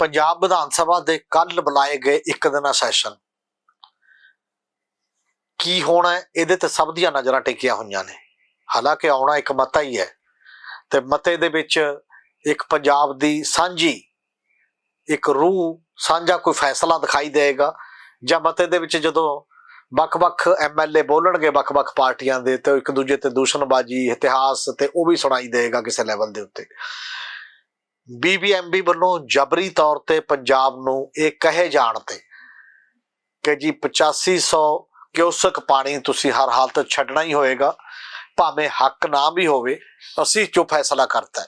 ਪੰਜਾਬ ਵਿਧਾਨ ਸਭਾ ਦੇ ਕੱਲ ਬੁਲਾਏ ਗਏ ਇੱਕ ਦਿਨਾ ਸੈਸ਼ਨ ਕੀ ਹੋਣਾ ਇਹਦੇ ਤੇ ਸਭ ਦੀਆਂ ਨਜ਼ਰਾਂ ਟਿਕੀਆਂ ਹੋਈਆਂ ਨੇ। ਹਾਲਾਂਕਿ ਆਉਣਾ ਇੱਕ ਮਤਾ ਹੀ ਹੈ ਤੇ ਮਤੇ ਦੇ ਵਿੱਚ ਇੱਕ ਪੰਜਾਬ ਦੀ ਸਾਂਝੀ, ਇੱਕ ਰੂਹ ਸਾਂਝਾ ਕੋਈ ਫੈਸਲਾ ਦਿਖਾਈ ਦੇਗਾ ਜਾਂ ਮਤੇ ਦੇ ਵਿੱਚ ਜਦੋਂ ਵੱਖ-ਵੱਖ ਐਮਐਲਏ ਬੋਲਣਗੇ ਵੱਖ-ਵੱਖ ਪਾਰਟੀਆਂ ਦੇ ਤੇ ਇੱਕ ਦੂਜੇ ਤੇ ਦੂਸ਼ਣਬਾਜ਼ੀ, ਇਤਿਹਾਸ ਤੇ ਉਹ ਵੀ ਸੁਣਾਈ ਦੇਗਾ ਕਿਸੇ ਲੈਵਲ ਦੇ ਉੱਤੇ। ਬੀਬੀਐਮਬੀ ਵੱਲੋਂ ਜਬਰੀ ਤੌਰ ਤੇ ਪੰਜਾਬ ਨੂੰ ਇਹ ਕਹੇ ਜਾਣ ਤੇ ਕਿ ਜੀ 8500 ਕਿਊਸਕ ਪਾਣੀ ਤੁਸੀਂ ਹਰ ਹਾਲਤ ਛੱਡਣਾ ਹੀ ਹੋਏਗਾ, ਭਾਵੇਂ ਹੱਕ ਨਾ ਵੀ ਹੋਵੇ, ਅਸੀਂ ਜੋ ਫੈਸਲਾ ਕਰਤਾ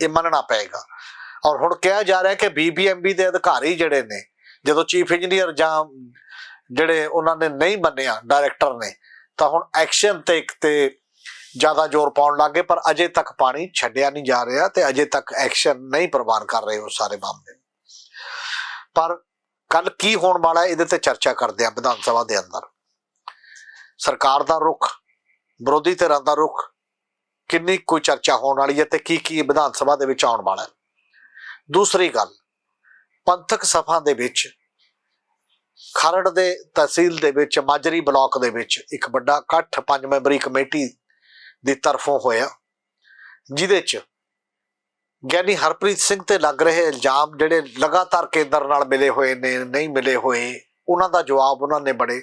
ਇਹ ਮੰਨਣਾ ਪਏਗਾ। ਔਰ ਹੁਣ ਕਿਹਾ ਜਾ ਰਿਹਾ ਕਿ ਬੀਬੀਐਮਬੀ ਦੇ ਅਧਿਕਾਰੀ ਜਿਹੜੇ ਨੇ, ਜਦੋਂ ਚੀਫ ਇੰਜੀਨੀਅਰ ਜਾਂ ਜਿਹੜੇ ਉਹਨਾਂ ਨੇ ਨਹੀਂ ਮੰਨਿਆ, ਡਾਇਰੈਕਟਰ ਨੇ, ਤਾਂ ਹੁਣ ਐਕਸ਼ਨ ਤੇ ਇੱਕ ਤੇ ਜ਼ਿਆਦਾ ਜ਼ੋਰ ਪਾਉਣ ਲੱਗੇ ਪਰ ਅਜੇ ਤੱਕ ਪਾਣੀ ਛੱਡਿਆ ਨਹੀਂ ਜਾ ਰਿਹਾ ਤੇ ਅਜੇ ਤੱਕ ਐਕਸ਼ਨ ਨਹੀਂ ਪ੍ਰਵਾਨ ਕਰ ਰਹੇ ਉਹ ਸਾਰੇ ਮਾਮਲੇ। ਪਰ ਕੱਲ ਕੀ ਹੋਣ ਵਾਲਾ ਇਹਦੇ ਤੇ ਚਰਚਾ ਕਰਦੇ ਆ ਵਿਧਾਨ ਸਭਾ ਦੇ ਅੰਦਰ। ਸਰਕਾਰ ਦਾ ਰੁਖ, ਵਿਰੋਧੀ ਧਿਰਾਂ ਦਾ ਰੁਖ, ਕਿੰਨੀ ਕੋਈ ਚਰਚਾ ਹੋਣ ਵਾਲੀ ਹੈ ਤੇ ਕੀ ਕੀ ਵਿਧਾਨ ਸਭਾ ਦੇ ਵਿੱਚ ਆਉਣ ਵਾਲਾ ਹੈ। ਦੂਸਰੀ ਗੱਲ, ਪੰਥਕ ਸਭਾ ਦੇ ਵਿੱਚ, ਖਰੜ ਦੇ ਤਹਿਸੀਲ ਦੇ ਵਿੱਚ, ਮਾਜਰੀ ਬਲਾਕ ਦੇ ਵਿੱਚ ਇੱਕ ਵੱਡਾ ਇਕੱਠ ਪੰਜ ਮੈਂਬਰੀ ਕਮੇਟੀ ਦੀ ਤਰਫੋਂ ਹੋਇਆ। ਜਿਹਦੇ ਚ ਗਿਆਨੀ ਹਰਪ੍ਰੀਤ ਸਿੰਘ ਤੇ ਲੱਗ ਰਹੇ ਇਲਜ਼ਾਮ ਜਿਹੜੇ ਲਗਾਤਾਰ ਕੇਂਦਰ ਨਾਲ ਮਿਲੇ ਹੋਏ ਨੇ, ਨਹੀਂ ਮਿਲੇ ਹੋਏ, ਉਹਨਾਂ ਦਾ ਜਵਾਬ ਉਹਨਾਂ ਨੇ ਬੜੇ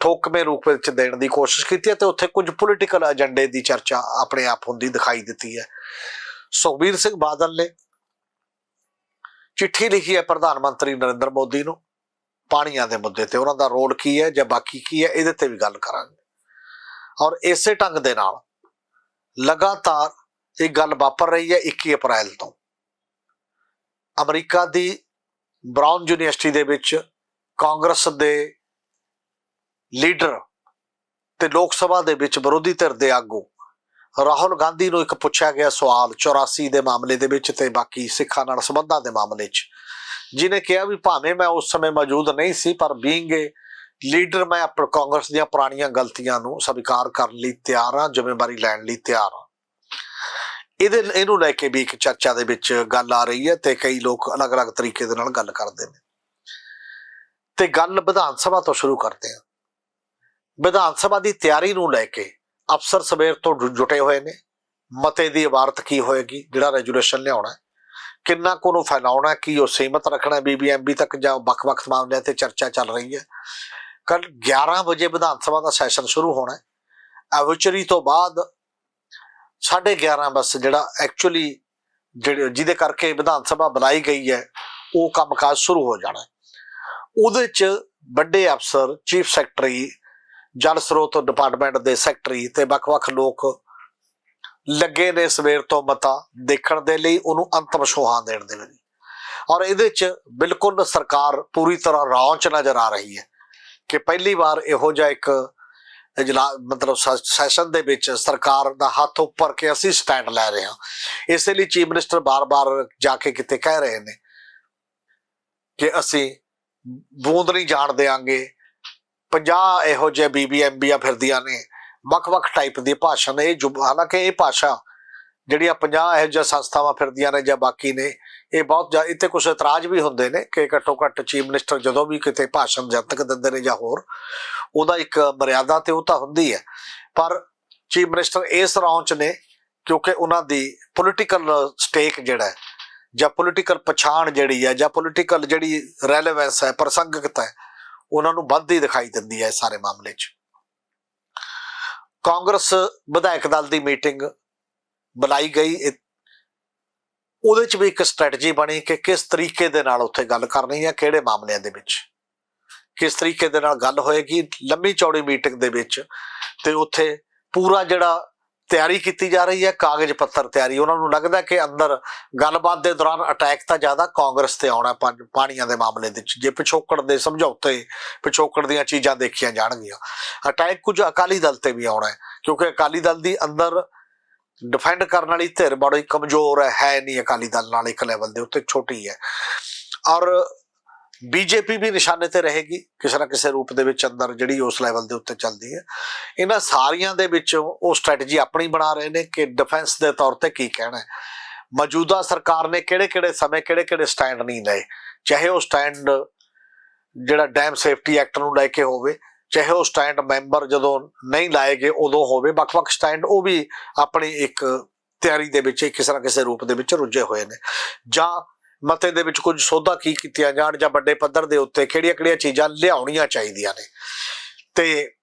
ਠੋਕਵੇਂ ਰੂਪ ਵਿੱਚ ਦੇਣ ਦੀ ਕੋਸ਼ਿਸ਼ ਕੀਤੀ ਹੈ ਤੇ ਉੱਥੇ ਕੁਝ ਪੋਲੀਟੀਕਲ ਏਜੰਡੇ ਦੀ ਚਰਚਾ ਆਪਣੇ ਆਪ ਹੁੰਦੀ ਦਿਖਾਈ ਦਿੱਤੀ ਹੈ। ਸੁਖਬੀਰ ਸਿੰਘ ਬਾਦਲ ਨੇ ਚਿੱਠੀ ਲਿਖੀ ਹੈ ਪ੍ਰਧਾਨ ਮੰਤਰੀ ਨਰਿੰਦਰ ਮੋਦੀ ਨੂੰ, ਪਾਣੀਆਂ ਦੇ ਮੁੱਦੇ ਤੇ। ਉਹਨਾਂ ਦਾ ਰੋਲ ਕੀ ਹੈ ਜਾਂ ਬਾਕੀ ਕੀ ਹੈ, ਇਹਦੇ ਤੇ ਵੀ ਗੱਲ ਕਰਾਂਗੇ। ਔਰ ਇਸੇ ਢੰਗ ਦੇ ਨਾਲ ਲਗਾਤਾਰ ਇਹ ਗੱਲ ਵਾਪਰ ਰਹੀ ਹੈ 21 ਅਪ੍ਰੈਲ ਤੋਂ। ਅਮਰੀਕਾ ਦੀ ਬ੍ਰਾਊਨ ਯੂਨੀਵਰਸਿਟੀ ਦੇ ਵਿੱਚ ਕਾਂਗਰਸ ਦੇ ਲੀਡਰ ਤੇ ਲੋਕ ਸਭਾ ਦੇ ਵਿੱਚ ਵਿਰੋਧੀ ਧਿਰ ਦੇ ਆਗੂ ਰਾਹੁਲ ਗਾਂਧੀ ਨੂੰ ਇੱਕ ਪੁੱਛਿਆ ਗਿਆ ਸਵਾਲ 84 ਦੇ ਮਾਮਲੇ ਦੇ ਵਿੱਚ ਤੇ ਬਾਕੀ ਸਿੱਖਾਂ ਨਾਲ ਸੰਬੰਧਾਂ ਦੇ ਮਾਮਲੇ 'ਚ। ਜਿਨੇ ਕਿਹਾ ਵੀ ਭਾਵੇਂ ਮੈਂ ਉਸ ਸਮੇਂ ਮੌਜੂਦ ਨਹੀਂ ਸੀ, ਪਰ ਬੀਇੰਗ ਏ ਲੀਡਰ ਮੈਂ ਆਪਣੇ ਕਾਂਗਰਸ ਦੀਆਂ ਪੁਰਾਣੀਆਂ ਗਲਤੀਆਂ ਨੂੰ ਸਵੀਕਾਰ ਕਰਨ ਲਈ ਤਿਆਰ ਹਾਂ, ਜ਼ਿੰਮੇਵਾਰੀ ਲੈਣ ਲਈ ਤਿਆਰ ਹਾਂ। ਇਹਦੇ ਇਹਨੂੰ ਲੈ ਕੇ ਵੀ ਇੱਕ ਚਰਚਾ ਦੇ ਵਿੱਚ ਗੱਲ ਆ ਰਹੀ ਹੈ ਤੇ ਕਈ ਲੋਕ ਅਲੱਗ-ਅਲੱਗ ਤਰੀਕੇ ਦੇ ਨਾਲ ਗੱਲ ਕਰਦੇ ਨੇ। ਤੇ ਗੱਲ ਵਿਧਾਨ ਸਭਾ ਤੋਂ ਸ਼ੁਰੂ ਕਰਦੇ ਹਾਂ। ਵਿਧਾਨ ਸਭਾ ਦੀ ਤਿਆਰੀ ਨੂੰ ਲੈ ਕੇ ਅਫਸਰ ਸਵੇਰ ਤੋਂ ਜੁਟੇ ਹੋਏ ਨੇ। ਮਤੇ ਦੀ ਇਬਾਰਤ ਕੀ ਹੋਏਗੀ, ਜਿਹੜਾ ਰੈਜੂਲੇਸ਼ਨ ਲਿਆਉਣਾ ਕਿੰਨਾ ਕੁ ਨੂੰ ਫੈਲਾਉਣਾ ਕੀ ਉਹ ਸੀਮਤ ਰੱਖਣਾ ਹੈ ਬੀਬੀਐਮਬੀ ਤੱਕ ਜਾਂ ਵੱਖ-ਵੱਖ ਮਾਮਲਿਆਂ ਤੇ ਚਰਚਾ ਚੱਲ ਰਹੀ ਹੈ। ਕੱਲ 11 ਵਜੇ ਵਿਧਾਨ ਸਭਾ ਦਾ ਸੈਸ਼ਨ ਸ਼ੁਰੂ ਹੋਣਾ ਹੈ। ਐਵਚਰੀ ਤੋਂ ਬਾਅਦ 11:30 ਬਸ ਜਿਹੜਾ ਐਕਚੁਅਲੀ ਜਿਹੜੇ ਜਿਹਦੇ ਕਰਕੇ ਵਿਧਾਨ ਸਭਾ ਬਣਾਈ ਗਈ ਹੈ, ਉਹ ਕੰਮਕਾਜ ਸ਼ੁਰੂ ਹੋ ਜਾਣਾ ਉਹਦੇ ਚ ਵੱਡੇ ਅਫਸਰ ਚੀਫ ਸੈਕਟਰੀ ਜਲ ਸਰੋਤ ਡਿਪਾਰਟਮੈਂਟ ਦੇ ਸੈਕਟਰੀ ਤੇ ਵੱਖ-ਵੱਖ ਲੋਕ ਲੱਗੇ ਨੇ ਸਵੇਰ ਤੋਂ ਮਤਾ ਦੇਖਣ ਦੇ ਲਈ, ਉਹਨੂੰ ਅੰਤਮ ਸੁਹਾ ਦੇਣ ਦੇ ਲਈ। ਔਰ ਇਹਦੇ ਚ ਬਿਲਕੁਲ ਸਰਕਾਰ ਪੂਰੀ ਤਰ੍ਹਾਂ ਰੌਂਚ ਨਜ਼ਰ ਆ ਰਹੀ ਹੈ। ਕਿ ਪਹਿਲੀ ਵਾਰ ਇਹੋ ਜਿਹਾ ਇੱਕ ਇਜਲਾ, ਮਤਲਬ ਸੈ- ਸੈਸ਼ਨ ਦੇ ਵਿੱਚ ਸਰਕਾਰ ਦਾ ਹੱਥ ਉੱਪਰ ਕੇ ਅਸੀਂ ਸਟੈਂਡ ਲੈ ਰਹੇ ਹਾਂ। ਇਸੇ ਲਈ ਚੀਫ ਮਿਨਿਸਟਰ ਬਾਰ-ਬਾਰ ਜਾ ਕੇ ਕਿਤੇ ਕਹਿ ਰਹੇ ਨੇ ਕਿ ਅਸੀਂ ਬੂੰਦ ਨਹੀਂ ਜਾਣ ਦੇਾਂਗੇ 50 ਇਹੋ ਜਿਹੇ ਬੀਬੀਐਮਬੀਆਂ ਫਿਰਦੀਆਂ ਨੇ, ਵੱਖ-ਵੱਖ ਟਾਈਪ ਦੀ ਭਾਸ਼ਾ ਨੇ। ਇਹ ਜੋ, ਹਾਲਾਂਕਿ ਇਹ ਭਾਸ਼ਾ ਜਿਹੜੀਆਂ 50 ਇਹੋ ਜਿਹੀਆਂ ਸੰਸਥਾਵਾਂ ਫਿਰਦੀਆਂ ਨੇ ਜਾਂ ਬਾਕੀ ਨੇ ਇਹ ਬਹੁਤ ਜ਼ਿਆ- ਇੱਥੇ ਕੁਝ ਇਤਰਾਜ਼ ਵੀ ਹੁੰਦੇ ਨੇ ਕਿ ਘੱਟੋ ਘੱਟ ਚੀਫ ਮਿਨਿਸਟਰ ਜਦੋਂ ਵੀ ਕਿਤੇ ਭਾਸ਼ਣ ਜਨਤਕ ਦਿੰਦੇ ਨੇ ਜਾਂ ਹੋਰ, ਉਹਦਾ ਇੱਕ ਮਰਿਆਦਾ ਤੇ ਉਹ ਤਾਂ ਹੁੰਦੀ ਹੈ। ਪਰ ਚੀਫ ਮਿਨਿਸਟਰ ਇਸ ਰੌਂਚ ਨੇ ਕਿਉਂਕਿ ਉਹਨਾਂ ਦੀ ਪੋਲੀਟੀਕਲ ਸਟੇਕ ਜਿਹੜਾ ਜਾਂ ਪੋਲੀਟੀਕਲ ਪਛਾਣ ਜਿਹੜੀ ਹੈ ਜਾਂ ਪੋਲੀਟੀਕਲ ਜਿਹੜੀ ਰੈਲੇਵੈਂਸ ਹੈ, ਪ੍ਰਸੰਗਕਤਾ ਹੈ, ਉਹਨਾਂ ਨੂੰ ਵੱਧਦੀ ਦਿਖਾਈ ਦਿੰਦੀ ਹੈ ਇਸ ਸਾਰੇ ਮਾਮਲੇ 'ਚ। ਕਾਂਗਰਸ ਵਿਧਾਇਕ ਦਲ ਦੀ ਮੀਟਿੰਗ ਬੁਲਾਈ ਗਈ ਉਹਦੇ 'ਚ ਵੀ ਇੱਕ ਸਟ੍ਰੈਟਜੀ ਬਣੀ ਕਿ ਕਿਸ ਤਰੀਕੇ ਦੇ ਨਾਲ ਉੱਥੇ ਗੱਲ ਕਰਨੀ ਹੈ ਕਿਹੜੇ ਮਾਮਲਿਆਂ ਦੇ ਵਿੱਚ। ਕਿਸ ਤਰੀਕੇ ਦੇ ਨਾਲ ਗੱਲ ਹੋਏਗੀ, ਲੰਮੀ ਚੌੜੀ ਮੀਟਿੰਗ ਦੇ ਵਿੱਚ ਤੇ ਉੱਥੇ ਪੂਰਾ ਜਿਹੜਾ ਤਿਆਰੀ ਕੀਤੀ ਜਾ ਰਹੀ ਹੈ, ਕਾਗਜ਼ ਪੱਤਰ ਤਿਆਰੀ। ਉਹਨਾਂ ਨੂੰ ਲੱਗਦਾ ਕਿ ਅੰਦਰ ਗੱਲਬਾਤ ਦੇ ਦੌਰਾਨ ਅਟੈਕ ਤਾਂ ਜ਼ਿਆਦਾ ਕਾਂਗਰਸ ਤੇ ਆਉਣਾ ਪਾਣੀਆਂ ਦੇ ਮਾਮਲੇ ਦੇ ਵਿੱਚ। ਜੇ ਪਿਛੋਕੜ ਦੇ ਸਮਝੌਤੇ, ਪਿਛੋਕੜ ਦੀਆਂ ਚੀਜ਼ਾਂ ਦੇਖੀਆਂ ਜਾਣਗੀਆਂ। ਅਟੈਕ ਕੁਝ ਅਕਾਲੀ ਦਲ ਤੇ ਵੀ ਆਉਣਾ ਹੈ, ਕਿਉਂਕਿ ਅਕਾਲੀ ਦਲ ਦੀ ਅੰਦਰ ਡਿਫੈਂਡ ਕਰਨ ਵਾਲੀ ਧਿਰ ਬੜੀ ਕਮਜ਼ੋਰ ਹੈ ਹੈ ਨਹੀਂ ਅਕਾਲੀ ਦਲ ਨਾਲ ਇੱਕ ਲੈਵਲ ਦੇ ਉੱਤੇ, ਛੋਟੀ ਹੈ। ਔਰ ਬੀਜੇਪੀ ਵੀ ਨਿਸ਼ਾਨੇ ਤੇ ਰਹੇਗੀ, ਕਿਸੇ ਨਾ ਕਿਸੇ ਰੂਪ ਦੇ ਵਿੱਚ ਅੰਦਰ ਜਿਹੜੀ ਉਸ ਲੈਵਲ ਦੇ ਉੱਤੇ ਚੱਲਦੀ ਹੈ। ਇਹਨਾਂ ਸਾਰੀਆਂ ਦੇ ਵਿੱਚ ਉਹ ਸਟ੍ਰੈਟਜੀ ਆਪਣੀ ਬਣਾ ਰਹੇ ਨੇ ਕਿ ਡਿਫੈਂਸ ਦੇ ਤੌਰ ਤੇ ਕੀ ਕਹਿਣਾ ਹੈ। ਮੌਜੂਦਾ ਸਰਕਾਰ ਨੇ ਕਿਹੜੇ-ਕਿਹੜੇ ਸਮੇਂ ਕਿਹੜੇ-ਕਿਹੜੇ ਸਟੈਂਡ ਨਹੀਂ ਲਏ, ਚਾਹੇ ਉਹ ਸਟੈਂਡ ਜਿਹੜਾ ਡੈਮ ਸੇਫਟੀ ਐਕਟ ਨੂੰ ਲੈ ਕੇ ਹੋਵੇ ਚਾਹੇ ਉਹ ਸਟੈਂਡ ਮੈਂਬਰ ਜਦੋਂ ਨਹੀਂ ਲਾਏਗੇ ਉਦੋਂ ਹੋਵੇ, ਵੱਖ-ਵੱਖ ਸਟੈਂਡ ਉਹ ਵੀ ਆਪਣੀ ਇੱਕ ਤਿਆਰੀ ਦੇ ਵਿੱਚ ਕਿਸੇ ਨਾ ਕਿਸੇ ਰੂਪ ਦੇ ਵਿੱਚ ਰੁੱਝੇ ਹੋਏ ਨੇ। ਜਾਂ ਮਤੇ ਦੇ ਵਿੱਚ ਕੁਝ ਸੋਧਾ ਕੀ ਕੀਤੀਆਂ ਜਾਣ ਜਾਂ ਵੱਡੇ ਪੱਧਰ ਦੇ ਉੱਤੇ ਕਿਹੜੀਆਂ-ਕਿਹੜੀਆਂ ਚੀਜ਼ਾਂ ਲਿਆਉਣੀਆਂ ਚਾਹੀਦੀਆਂ ਨੇ। ਤੇ